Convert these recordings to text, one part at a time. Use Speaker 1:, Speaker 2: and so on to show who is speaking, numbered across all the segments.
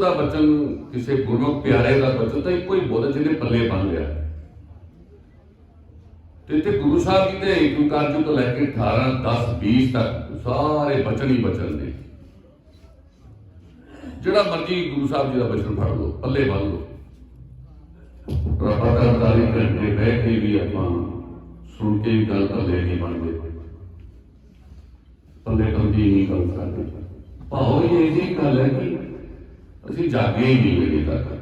Speaker 1: ਦਾ ਬਚਨ ਕਿਸੇ ਗੁਰਮੁਖ ਪਿਆਰੇ ਦਾ ਬਚਨ ਤਾਂ ਇੱਕੋ ਹੀ ਬੋਲ ਜਿਹਨੇ ਪੱਲੇ ਬੰਨ ਲਿਆ। ਤੇ ਤੇ ਗੁਰੂ ਸਾਹਿਬ ਜੀ ਦੇ ਹਿੰਦੂ ਕਾਰਜ ਤੋਂ ਲੈ ਕੇ 18 10 20 ਤੱਕ ਸਾਰੇ ਬਚਨ ਹੀ ਬਚਨ ਨੇ। ਜਿਹੜਾ ਮਰਜ਼ੀ ਗੁਰੂ ਸਾਹਿਬ ਜੀ ਦਾ ਬਚਨ ਫੜ ਲਓ, ਪੱਲੇ ਬੰਨ ਲਓ। ਪ੍ਰਭਾ ਦਾ ਕਰਕੇ ਬਹਿ ਕੇ ਵੀ ਆਪਾਂ ਸੁਣ ਕੇ ਵੀ ਗੱਲ ਪੱਲੇ ਨਹੀਂ ਬਣਦੇ। ਪੱਲੇ ਬੰਦੀ ਨਹੀਂ ਗੱਲ ਕਰਦੇ ਭਾਉ ਇਹ ਜੀ ਗੱਲ ਹੈ ਕਿ ਅਸੀਂ ਜਾਗੇ ਹੀ ਨਹੀਂ ਵੇਲੇ ਤੱਕ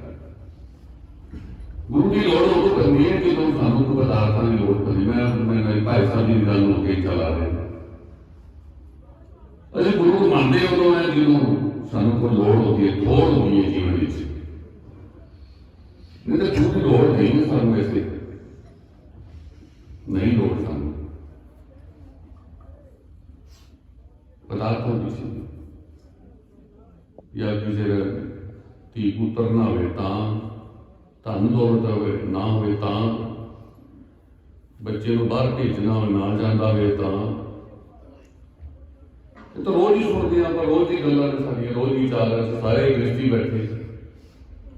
Speaker 1: ਗੁਰੂ ਦੀ ਲੋੜ ਉਦੋਂ ਕਰਨੀ ਹੈ ਜਦੋਂ ਸਾਨੂੰ ਕੋਈ ਪਦਾਰਥਾਂ ਦੀ ਲੋੜ ਪੈਂਦੀ। ਮੈਂ ਮੈਂ ਮੇਰੇ ਭਾਈ ਸਾਹਿਬ ਦੀ ਗੱਲ ਨੂੰ ਕੇ ਚਲਾ ਰਿਹਾ। ਅਸੀਂ ਗੁਰੂ ਨੂੰ ਮੰਨਦੇ ਉਦੋਂ ਹੈ ਜਦੋਂ ਸਾਨੂੰ ਕੋਈ ਲੋੜ ਹੁੰਦੀ ਹੈ ਥੋੜ ਹੁੰਦੀ ਹੈ ਜੀਵਨ ਵਿੱਚ। ਨਹੀਂ ਤਾਂ ਗੁਰੂ ਲੋੜ ਨਹੀਂ ਹੈ ਸਾਨੂੰ ਐਸੇ ਨਹੀਂ ਲੋੜ ਸਾਨੂੰ। ਪਦਾਰਥਾਂ ਦੀ ਸੀ ਜਾਂ ਕਿਸੇ ਧੀ ਪੁੱਤਰ ਨਾ ਹੋਵੇ ਤਾਂ, ਧਨ ਦੌਲਤ ਹੋਵੇ, ਨਾ ਹੋਵੇ ਤਾਂ, ਬੱਚੇ ਨੂੰ ਬਾਹਰ ਭੇਜਣਾ ਨਾ ਜਾਂਦਾ ਹੋਵੇ ਤਾਂ। ਇਹ ਤਾਂ ਰੋਜ਼ ਹੀ ਸੁਣਦੇ ਆਪਾਂ, ਰੋਜ਼ ਹੀ ਗੱਲਾਂ ਨੇ ਸਾਡੀਆਂ, ਰੋਜ਼ ਹੀ ਚੱਲ ਰਿਹਾ ਸਾਰੇ ਗ੍ਰਸਤੀ ਬੈਠੇ।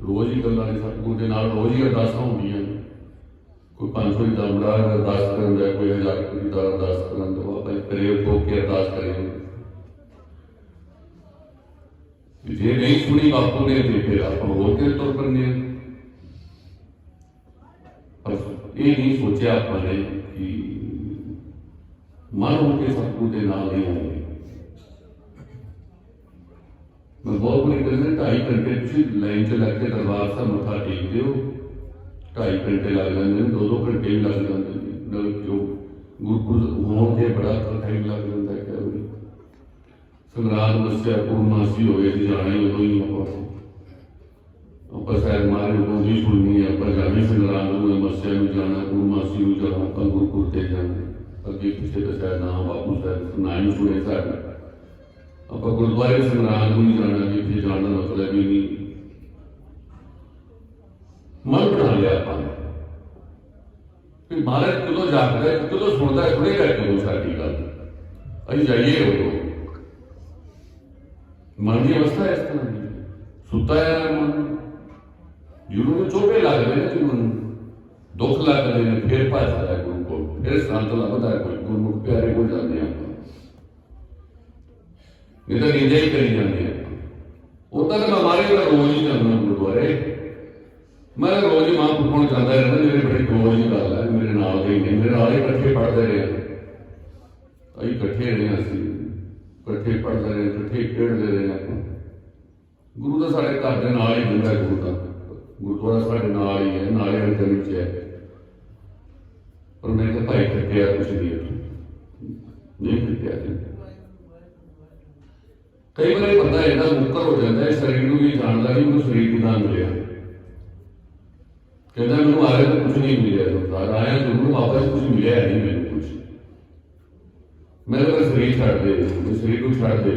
Speaker 1: ਰੋਜ਼ ਹੀ ਗੱਲਾਂ ਨੇ ਸਤਿਗੁਰ ਦੇ ਨਾਲ, ਰੋਜ਼ ਹੀ ਅਰਦਾਸਾਂ ਹੁੰਦੀਆਂ ਨੇ। ਕੋਈ 500 ਦਾ ਮੁੰਡਾ ਅਰਦਾਸ ਕਰਨ ਦਾ, ਕੋਈ 1000 ਦਾ ਅਰਦਾਸ ਕਰਨ ਦਾ ਬਾਬਾ ਕਰੇ ਕੋ ਕੇ ਅਰਦਾਸ ਕਰੇ ਜੇ ਨਹੀਂ ਸੁਣੀ ਬਾਪੂ ਨੇ ਤੇ ਫਿਰ ਆਪਾਂ ਹੋਰ ਕੇ ਤੁਰ ਪੈਂਦੇ ਹਾਂ ਪਰ ਇਹ ਨਹੀਂ ਸੋਚਿਆ ਆਪਾਂ ਨੇ ਕਿ ਮਨ ਹੋ ਕੇ ਸਤਿਗੁਰ ਦੇ ਨਾਲ ਨਹੀਂ ਆਉਂਦੇ ਮੈਂ ਬਹੁਤ ਬੜੀ ਗੱਲ ਹੈ ਢਾਈ ਘੰਟੇ ਤੁਸੀਂ ਲਾਈਨ 'ਚ ਲੱਗ ਕੇ ਦਰਬਾਰ ਸਾਹਿਬ ਮੱਥਾ ਟੇਕਦੇ ਹੋ ਢਾਈ ਘੰਟੇ ਲੱਗ ਜਾਂਦੇ ਨੇ ਦੋ ਦੋ ਘੰਟੇ ਵੀ ਲੱਗ ਜਾਂਦੇ ਨੇ ਨਾਲ ਜੋ ਗੁਰਪੁਰਬ ਹੋਣ ਤੇ ਬੜਾ ਟਾਈਮ ਲੱਗ ਜਾਂਦਾ ਹੈ ਕਈ ਵਾਰੀ ਸੰਗਰਾਂਦ ਮਸਿਆ ਪੂਰਨਮਾਸੀ ਹੋਵੇ ਤੇ ਜਾਣਾ ਹੀ ਉਦੋਂ ਹੀ ਆਪਾਂ ਆਪਾਂ ਸ਼ਾਇਦ ਮਾਰੇ ਉਦੋਂ ਵੀ ਸੁਣਨੀ ਹੈ ਆਪਾਂ ਜਾਣੇ ਸੰਗਰਾਂਦ ਨੂੰ ਮਸਿਆ ਨੂੰ ਜਾਣਾ ਪੂਰਨਮਾਸੀ ਨੂੰ ਜਾਣਾ ਆਪਾਂ ਗੁਰਪੁਰਬ ਤੇ ਜਾਣਾ ਅੱਗੇ ਪਿੱਛੇ ਤਾਂ ਸ਼ਾਇਦ ਨਾ ਬਾਪੂ ਸਾਹਿਬ ਨਾ ਹੀ ਸੁਣੇ ਸਾਡੇ ਆਪਾਂ ਗੁਰਦੁਆਰੇ ਸੰਗਰਾਂਦ ਨੂੰ ਨਹੀਂ ਜਾਣਾ ਜੀ ਇੱਥੇ ਜਾਣ ਦਾ ਮਤਲਬ ਹੀ ਨਹੀਂ ਮਨ ਬਣਾ ਲਿਆ ਆਪਾਂ ਨੇ ਕਿ ਮਹਾਰਾਜ ਕਦੋਂ ਜਾਗਦਾ ਹੈ ਕਦੋਂ ਸੁਣਦਾ ਹੈ ਥੋੜੇ ਕਰਕੇ ਕਦੋਂ ਸਾਡੀ ਗੱਲ ਅਸੀਂ ਜਾਈਏ ਉਦੋਂ ਮਨ ਦੀ ਅਵਸਥਾ ਇਸ ਤਰ੍ਹਾਂ ਦੀ ਹੈ। ਸੁੱਤਾ ਹੈ ਮਨ ਜਿਹਨੂੰ ਨੂੰ ਚੋਟੇ ਲੱਗਦੇ ਨੇ ਜਿਹਨੂੰ ਦੁੱਖ ਲੱਗਦੇ ਨੇ ਫਿਰ ਭੱਜਦਾ ਹੈ ਗੁਰੂ ਕੋਲ ਫਿਰ ਸੰਤ ਲੱਭਦਾ ਹੈ ਕੋਈ ਗੁਰੂ ਪਿਆਰੇ ਕੋਲ ਜਾਂਦੇ ਆਪਾਂ ਨਹੀਂ ਤਾਂ ਨਿੰਜਾ ਹੀ ਕਰੀ ਜਾਂਦੇ ਆ ਉਦਾਂ ਤਾਂ ਮੈਂ ਮਾਰੇ ਦਾ ਰੋਜ਼ ਹੀ ਜਾਂਦਾ ਗੁਰਦੁਆਰੇ ਮੈਂ ਤਾਂ ਰੋਜ਼ ਹੀ ਮਾਂ ਪੁੱਪਣ ਜਾਂਦਾ ਰਹਿੰਦਾ ਮੇਰੇ ਬੜੀ ਰੋਜ਼ ਹੀ ਗੱਲ ਹੈ ਮੇਰੇ ਨਾਲ ਦੇ ਹੀ ਨੇ ਮੇਰੇ ਨਾਲ ਹੀ ਇਕੱਠੇ ਪੜ੍ਹਦੇ ਰਹੇ, ਇਕੱਠੇ ਖੇਡਦੇ ਰਹੇ। ਗੁਰੂ ਦਾ ਸਾਡੇ ਘਰ ਦੇ ਨਾਲ ਹੀ ਹੁੰਦਾ ਗੁਰੂ ਦਾ ਗੁਰਦੁਆਰਾ ਸਾਡੇ ਨਾਲ ਹੀ ਹੈ, ਨਾਲੇ ਵਾਲੀ ਗਲੀ 'ਚ ਹੈ। ਪਰ ਮੈਂ ਤਾਂ ਭਾਈ ਕੱਟਿਆ ਕੁਛ ਨਹੀਂ ਉੱਥੇ। ਨਹੀਂ ਕੱਟਿਆ ਜੀ ਕਈ ਵਾਰੀ ਬੰਦਾ ਇੰਨਾ ਮੁੱਕਰ ਹੋ ਜਾਂਦਾ ਹੈ, ਸਰੀਰ ਨੂੰ ਵੀ ਜਾਣਦਾ ਨਹੀਂ ਉਹਨੂੰ ਸਰੀਰ ਕਿਦਾਂ ਮਿਲਿਆ। ਕਹਿੰਦਾ, ਮੈਨੂੰ ਆਇਆ ਤਾਂ ਕੁਝ ਨਹੀਂ ਮਿਲਿਆ ਸੰਸਾਰ ਆਇਆ ਜ਼ਰੂਰ, ਵਾਪਸ ਕੁਝ ਮਿਲਿਆ ਨਹੀਂ ਮੈਨੂੰ। ਮੇਰੇ ਕੋਲ ਸਰੀਰ ਛੱਡ ਦੇ ਮੈਂ ਸਰੀਰ ਨੂੰ ਛੱਡ ਦੇ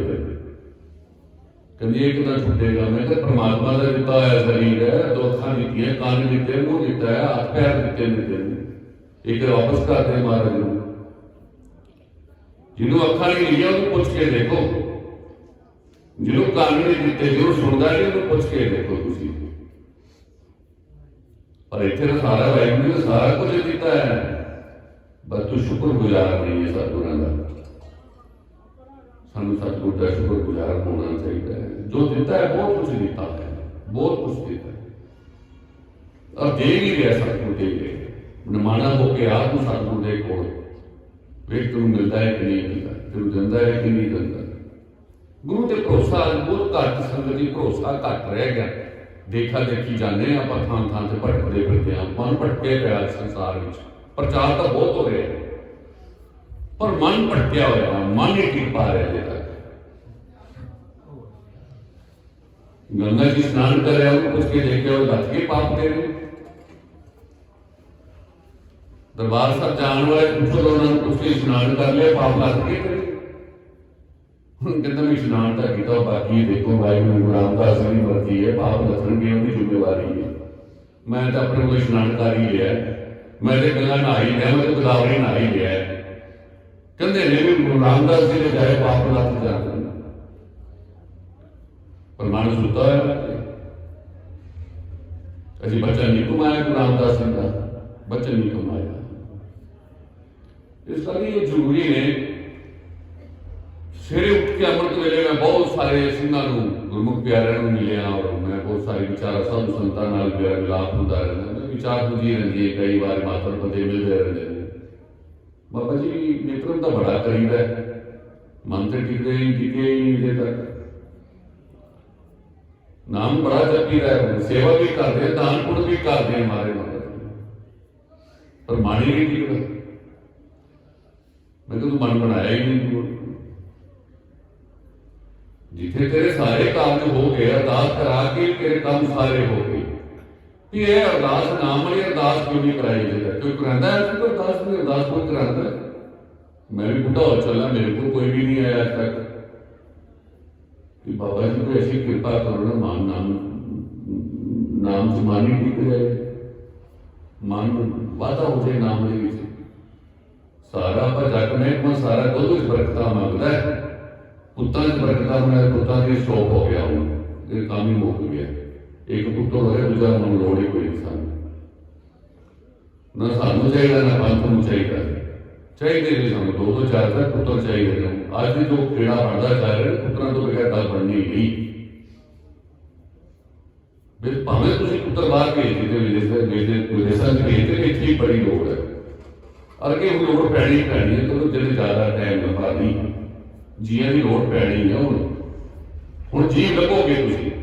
Speaker 1: ਕਹਿੰਦੀ, ਇਹ ਕਿਦਾਂ ਛੁੱਟੇਗਾ ਮੈਂ ਤਾਂ ਪ੍ਰਮਾਤਮਾ ਦਾ ਦਿੱਤਾ ਹੋਇਆ ਸਰੀਰ ਹੈ, ਦੋ ਅੱਖਾਂ ਦਿੱਤੀਆਂ, ਕੰਨ ਦਿੱਤੇ, ਮੂੰਹ ਦਿੱਤਾ ਹੈ, ਹੱਥ ਪੈਰ ਦਿੱਤੇ ਨੇ ਇੱਕ ਵਾਪਸ ਕਰਦੇ ਮਹਾਰਾਜ ਨੂੰ। ਜਿਹਨੂੰ ਅੱਖਾਂ ਨਹੀਂ ਮਿਲੀਆਂ, ਉਹਨੂੰ ਪੁੱਛ ਕੇ ਦੇਖੋ। ਜਿਹਨੂੰ ਕੰਨ ਨਹੀਂ ਦਿੱਤੇ, ਜਿਹਨੂੰ ਸੁਣਦਾ ਨਹੀਂ, ਉਹਨੂੰ ਪੁੱਛ ਕੇ ਦੇਖੋ ਤੁਸੀਂ। ਪਰ ਇੱਥੇ ਤਾਂ ਸਾਰਾ ਵਾਹਿਗੁਰੂ ਨੇ ਸਾਰਾ ਕੁਝ ਦਿੱਤਾ ਹੈ। ਬਸ ਤੂੰ ਸ਼ੁਕਰ ਗੁਜ਼ਾਰ ਨਹੀਂ ਹੈ, ਸਤਿਗੁਰਾਂ ਦਾ। ਸਾਨੂੰ ਸਤਿਗੁਰ ਦਾ ਸ਼ੁਕਰਗੁਜ਼ਾਰ ਹੋਣਾ ਚਾਹੀਦਾ ਹੈ। ਜੋ ਦਿੱਤਾ ਹੈ, ਬਹੁਤ ਕੁਝ ਦਿੱਤਾ ਹੈ। ਬਹੁਤ ਕੁਝ ਦਿੱਤਾ ਹੈ। ਔਰ ਦੇ ਵੀ ਰਿਹਾ ਸਤਿਗੁਰ ਦੇ ਰਿਹਾ ਨਮਾਣਾ ਹੋ ਕੇ ਆਪ ਨੂੰ ਸਤਿਗੁਰ ਦੇ ਕੋਲ। ਵੇਖ ਤੈਨੂੰ ਮਿਲਦਾ ਹੈ ਕਿ ਨਹੀਂ ਮਿਲਦਾ? ਤੈਨੂੰ ਦਿੰਦਾ ਹੈ ਕਿ ਨਹੀਂ ਦਿੰਦਾ? ਗੁਰੂ ਤੇ ਭਰੋਸਾ ਬਹੁਤ ਘੱਟ ਸੰਗਤ ਦੀ ਭਰੋਸਾ ਘੱਟ ਰਹਿ ਗਿਆ। ਦੇਖਾ ਦੇਖੀ ਜਾਂਦੇ ਆ ਆਪਾਂ ਥਾਂ ਥਾਂ ਤੇ ਭਟਕਦੇ ਫਿਰਦੇ ਆਪਾਂ ਮਨ ਭਟਕੇ ਪਿਆ ਸੰਸਾਰ ਵਿੱਚ। ਪ੍ਰਚਾਰ ਤਾਂ ਬਹੁਤ ਹੋ ਰਿਹਾ ਹੈ। ਪਰ ਮਨ ਭਟਕਿਆ ਹੋਇਆ ਮਨ ਹੀ ਟਿਕ ਪਾ ਰਿਹਾ ਜੇ ਤੱਕ ਗੰਗਾ ਜੀ ਇਸ਼ਨਾਨ ਕਰ ਰਿਹਾ ਉਹ ਕੁਝ ਕੇ ਦੇਖਿਆ ਉਹ ਲੱਥ ਕੇ ਪਾਪ ਦੇ ਰਹੇ ਦਰਬਾਰ ਸਾਹਿਬ ਜਾਣ ਵਾਲੇ ਪੁੱਛੋ ਉਹਨਾਂ ਨੂੰ ਪੁੱਛ ਕੇ ਇਸ਼ਨਾਨ ਕਰ ਲਿਆ ਪਾਪ ਲੱਥ ਕੇ ਕਰੇ ਹੁਣ ਕਹਿੰਦਾ ਮੈਂ ਇਸ਼ਨਾਨ ਤਾਂ ਕੀਤਾ ਬਾਕੀ ਦੇਖੋ ਵਾਹਿਗੁਰੂ ਗੁਰੂ ਰਾਮਦਾਸ ਜੀ ਦੀ ਮਰਜ਼ੀ ਹੈ ਪਾਪ ਲੱਥਣਗੇ ਉਹਦੀ ਜ਼ਿੰਮੇਵਾਰੀ ਹੈ ਮੈਂ ਤਾਂ ਆਪਣੇ ਕੋਲ ਇਸ਼ਨਾਨ ਕਰ ਹੀ ਲਿਆ ਮੈਂ ਤੇ ਗੱਲਾਂ ਨਹਾ ਹੀ ਲਿਆ ਮੈਂ ਤਾਂ ਗਦਾਵਰੀ ਨਹਾ ਹੀ ਲਿਆ ਕਹਿੰਦੇ ਨੇ ਵੀ ਗੁਰੂ ਰਾਮਦਾਸ ਜੀ ਨੇ ਜਾਏ ਪਾਪ ਲੱਥ ਜਾਂਦੇ ਨੇ ਪਰ ਸੁੱਤਾ ਹੈ ਅਸੀਂ ਬੱਚਾ ਨਹੀਂ ਕਮਾਇਆ ਗੁਰੂ ਰਾਮਦਾਸ ਸਿੰਘ ਦਾ? ਬਚਨ ਨਹੀਂ ਕਮਾਇਆ। ਇਸ ਕਰਕੇ ਇਹ ਜ਼ਰੂਰੀ ਨੇ ਸਵੇਰੇ ਉੱਠ ਕੇ ਅੰਮ੍ਰਿਤ ਵੇਲੇ ਮੈਂ ਬਹੁਤ ਸਾਰੇ ਸਿੰਘਾਂ ਨੂੰ, ਗੁਰਮੁਖ ਪਿਆਰਿਆਂ ਨੂੰ ਮਿਲਿਆ ਔਰ ਮੈਂ ਬਹੁਤ ਸਾਰੇ ਵਿਚਾਰਾ, ਸਾਧੂ ਸੰਤਾਂ ਨਾਲ ਮੇਰਾ ਮਿਲਾਪ ਹੁੰਦਾ ਰਹਿੰਦਾ। ਵਿਚਾਰ ਹੁੰਦੀ ਰਹਿੰਦੀ ਹੈ, ਕਈ ਵਾਰ ਮਾਤਰ ਬੰਦੇ ਮਿਲਦੇ ਰਹਿੰਦੇ ਨੇ। ਬਾਬਾ ਜੀ ਨਿਤਰਮ ਦਾ ਬੜਾ ਕਰੀਦਾ ਹੈ। ਮਨ ਤੇ ਟਿਕਦੇ ਹੀ ਟਿਕੇ ਹੀ ਨਹੀਂ ਦੇ ਤੱਕ। ਨਾਮ ਬੜਾ ਜਪੀਦਾ ਹੈ। ਸੇਵਾ ਵੀ ਕਰਦੇ ਹਾਂ, ਦਾਨ ਪੁੰਨ ਵੀ ਕਰਦੇ ਹਾਂ ਮਾਰੇ ਮਗਰ ਪਰ ਮਨ ਹੀ ਨਹੀਂ ਟਿਕਦਾ। ਮੈਂ ਕਿਹਾ ਤੂੰ ਮਨ ਬਣਾਇਆ ਹੀ ਨਹੀਂ ਤੂੰ। ਜਿੱਥੇ ਤੇਰੇ ਸਾਰੇ ਕਾਰਜ ਹੋ ਗਏ ਅਰਦਾਸ ਕਰਾ ਕੇ ਤੇਰੇ ਕੰਮ ਸਾਰੇ ਹੋ ਗਏ। ਵੀ ਇਹ ਅਰਦਾਸ ਨਾਮ ਵਾਲੀ ਅਰਦਾਸ ਕਿਉਂ ਨਹੀਂ ਕਰਾਈ ਜਾਂਦੀ ਕੋਈ ਕਰਾਂਦਾ ਹੈ ਕੋਈ ਅਰਦਾਸ ਕੋਈ ਅਰਦਾਸ ਕੋਈ ਕਰਾਂਦਾ ਹੈ? ਮੈਂ ਵੀ ਬੁੱਢਾ ਹੋ ਚੱਲਾ ਮੇਰੇ ਕੋਲ ਕੋਈ ਵੀ ਨਹੀਂ ਆਇਆ ਅੱਜ ਤੱਕ ਕਿ ਬਾਬਾ ਜੀ ਕੋਈ ਐਸੀ ਕਿਰਪਾ ਕਰੋ ਨਾ ਮਾਨ ਨਾਮ ਨਾਮ ਜਮਾਨੀ ਠੀਕ ਰਹੇ ਮਨ ਵਾਦਾ ਹੋ ਜਾਏ ਨਾਮ ਦੇ ਵਿੱਚ ਸਾਰਾ ਆਪਾਂ ਜੱਗ ਮਹਿਕਮਾ ਸਾਰਾ ਦੁੱਧ ਵਿੱਚ ਬਰਕਤਾਂ ਮੰਗਦਾ ਹੈ ਪੁੱਤਾਂ ਦੀ ਬਰਕਤਾਂ ਹੋਣਾ ਪੁੱਤਾਂ ਦੀ ਸ਼ੌਕ ਹੋ ਗਿਆ ਹੁਣ ਇਹ ਕੰਮ ਹੀ ਮੁੱਕ ਗਿਆ ਇੱਕ ਪੁੱਤਰ ਹੋਇਆ ਦੂਜਾ ਨੂੰ ਲੋੜ ਹੀ ਕੋਈ ਇਨਸਾਨ ਨਾ ਸਾਨੂੰ ਚਾਹੀਦਾ, ਨਾ ਪੰਥ ਨੂੰ ਚਾਹੀਦਾ। ਚਾਹੀਦੇ ਨੇ ਸਾਨੂੰ, ਦੋ ਤੋਂ ਚਾਰ ਤੱਕ ਪੁੱਤਰ ਚਾਹੀਦੇ ਨੇ। ਅੱਜ ਦੀ ਜੋ ਕਿਹੜਾ ਪੜਦਾ ਚੱਲ ਰਿਹਾ ਪੁੱਤਰਾਂ ਤੋਂ ਬਗੈਰ ਗੱਲ ਬਣਨੀ ਨਹੀਂ। ਵੀ ਭਾਵੇਂ ਤੁਸੀਂ ਪੁੱਤਰ ਬਾਹਰ ਭੇਜਦੇ ਦਿੱਤੇ, ਵਿਦੇਸ਼ ਦੇ ਵਿਦੇਸ਼ਾਂ ਚ ਭੇਜ ਦਿੱਤੇ, ਇੱਥੇ ਬੜੀ ਲੋੜ ਹੈ। ਅਰਗੇ ਹੁਣ ਲੋੜ ਪੈਣੀ ਪੈਣੀ ਹੈ, ਕਿਉਂਕਿ ਜਿਹੜੇ ਜ਼ਿਆਦਾ ਟਾਈਮ ਲੰਬਾ ਨਹੀਂ। ਜੀਆਂ ਦੀ ਲੋੜ ਪੈਣੀ ਹੈ ਹੁਣ। ਹੁਣ ਜੀ ਲੱਗੋਗੇ ਤੁਸੀਂ।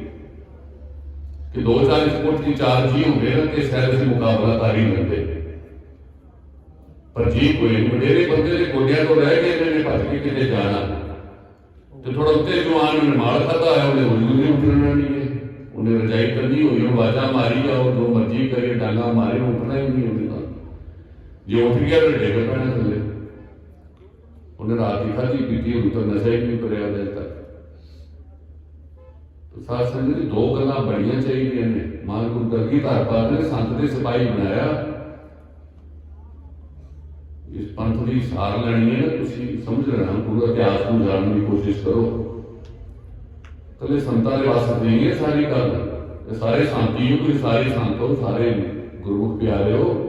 Speaker 1: ਕਿ ਦੋ ਚਾਰ ਸਪੋਰਟ ਦੀ ਚਾਰ ਜੀ ਹੁੰਦੇ ਨਾ, ਤੇ ਸ਼ਾਇਦ ਅਸੀਂ ਮੁਕਾਬਲਾ ਕਰ ਪਰ ਜੀ ਕੋਈ ਵਡੇਰੇ ਬੰਦੇ ਦੇ ਗੋਡਿਆਂ ਤੋਂ ਰਹਿ ਕੇ ਇਹਨਾਂ ਨੇ ਭੱਜ ਕੇ ਕਿਤੇ ਜਾਣਾ। ਤੇ ਥੋੜਾ ਉੱਤੇ ਜਵਾਨ ਨੇ ਮਾਲ ਖਾਦਾ ਆਇਆ ਉਹਨੇ ਹੌਲੀ ਹੌਲੀ ਉੱਠਣਾ ਨਹੀਂ ਹੈ। ਉਹਨੇ ਰਜਾਈ ਕਰਨੀ ਹੋਈ, ਉਹ ਆਵਾਜ਼ਾਂ ਮਾਰੀ ਜਾਓ ਜੋ ਮਰਜ਼ੀ ਕਰੇ, ਡਾਂਗਾ ਮਾਰੇ, ਉੱਠਣਾ ਹੀ ਨਹੀਂ ਉਹਦੇ ਜੇ ਉੱਠ ਗਿਆ ਤਾਂ ਡੇਗ ਪੈਣਾ ਥੱਲੇ। ਉਹਨੇ ਰਾਤ ਦੀ ਖਾਧੀ, ਪੀਤੀ ਉਹ ਤਾਂ ਨਸ਼ਾ ਹੀ ਨਹੀਂ ਕਰਿਆ ਅਜੇ ਤੱਕ। ਤਾਂ ਸਾਧ ਦੋ ਗੱਲਾਂ ਬੜੀਆਂ ਚਾਹੀਦੀਆਂ ਨੇ। ਮਾਨ ਗੁਰੂ ਗਰਗੀ ਨੇ ਸੰਤ ਦੇ ਸਿਪਾਹੀ ਬਣਾਇਆ। ਇਸ ਪੰਥ ਦੀ ਸਾਰ ਲੈਣੀ ਹੈ ਤੁਸੀਂ ਸਮਝ ਲੈਣਾ ਪੂਰਾ ਇਤਿਹਾਸ ਨੂੰ ਜਾਣਨ ਦੀ ਕੋਸ਼ਿਸ਼ ਕਰੋ। ਕੱਲੇ ਸੰਤਾਂ ਦੇ ਵਾਸਤੇ ਨਹੀਂ ਹੈ ਸਾਰੀ ਗੱਲ। ਇਹ ਸਾਰੇ ਸੰਤੀ ਹੋ ਕੋਈ ਸਾਰੇ ਸੰਤ ਹੋ, ਸਾਰੇ ਗੁਰੂ ਪਿਆਰੇ ਹੋ।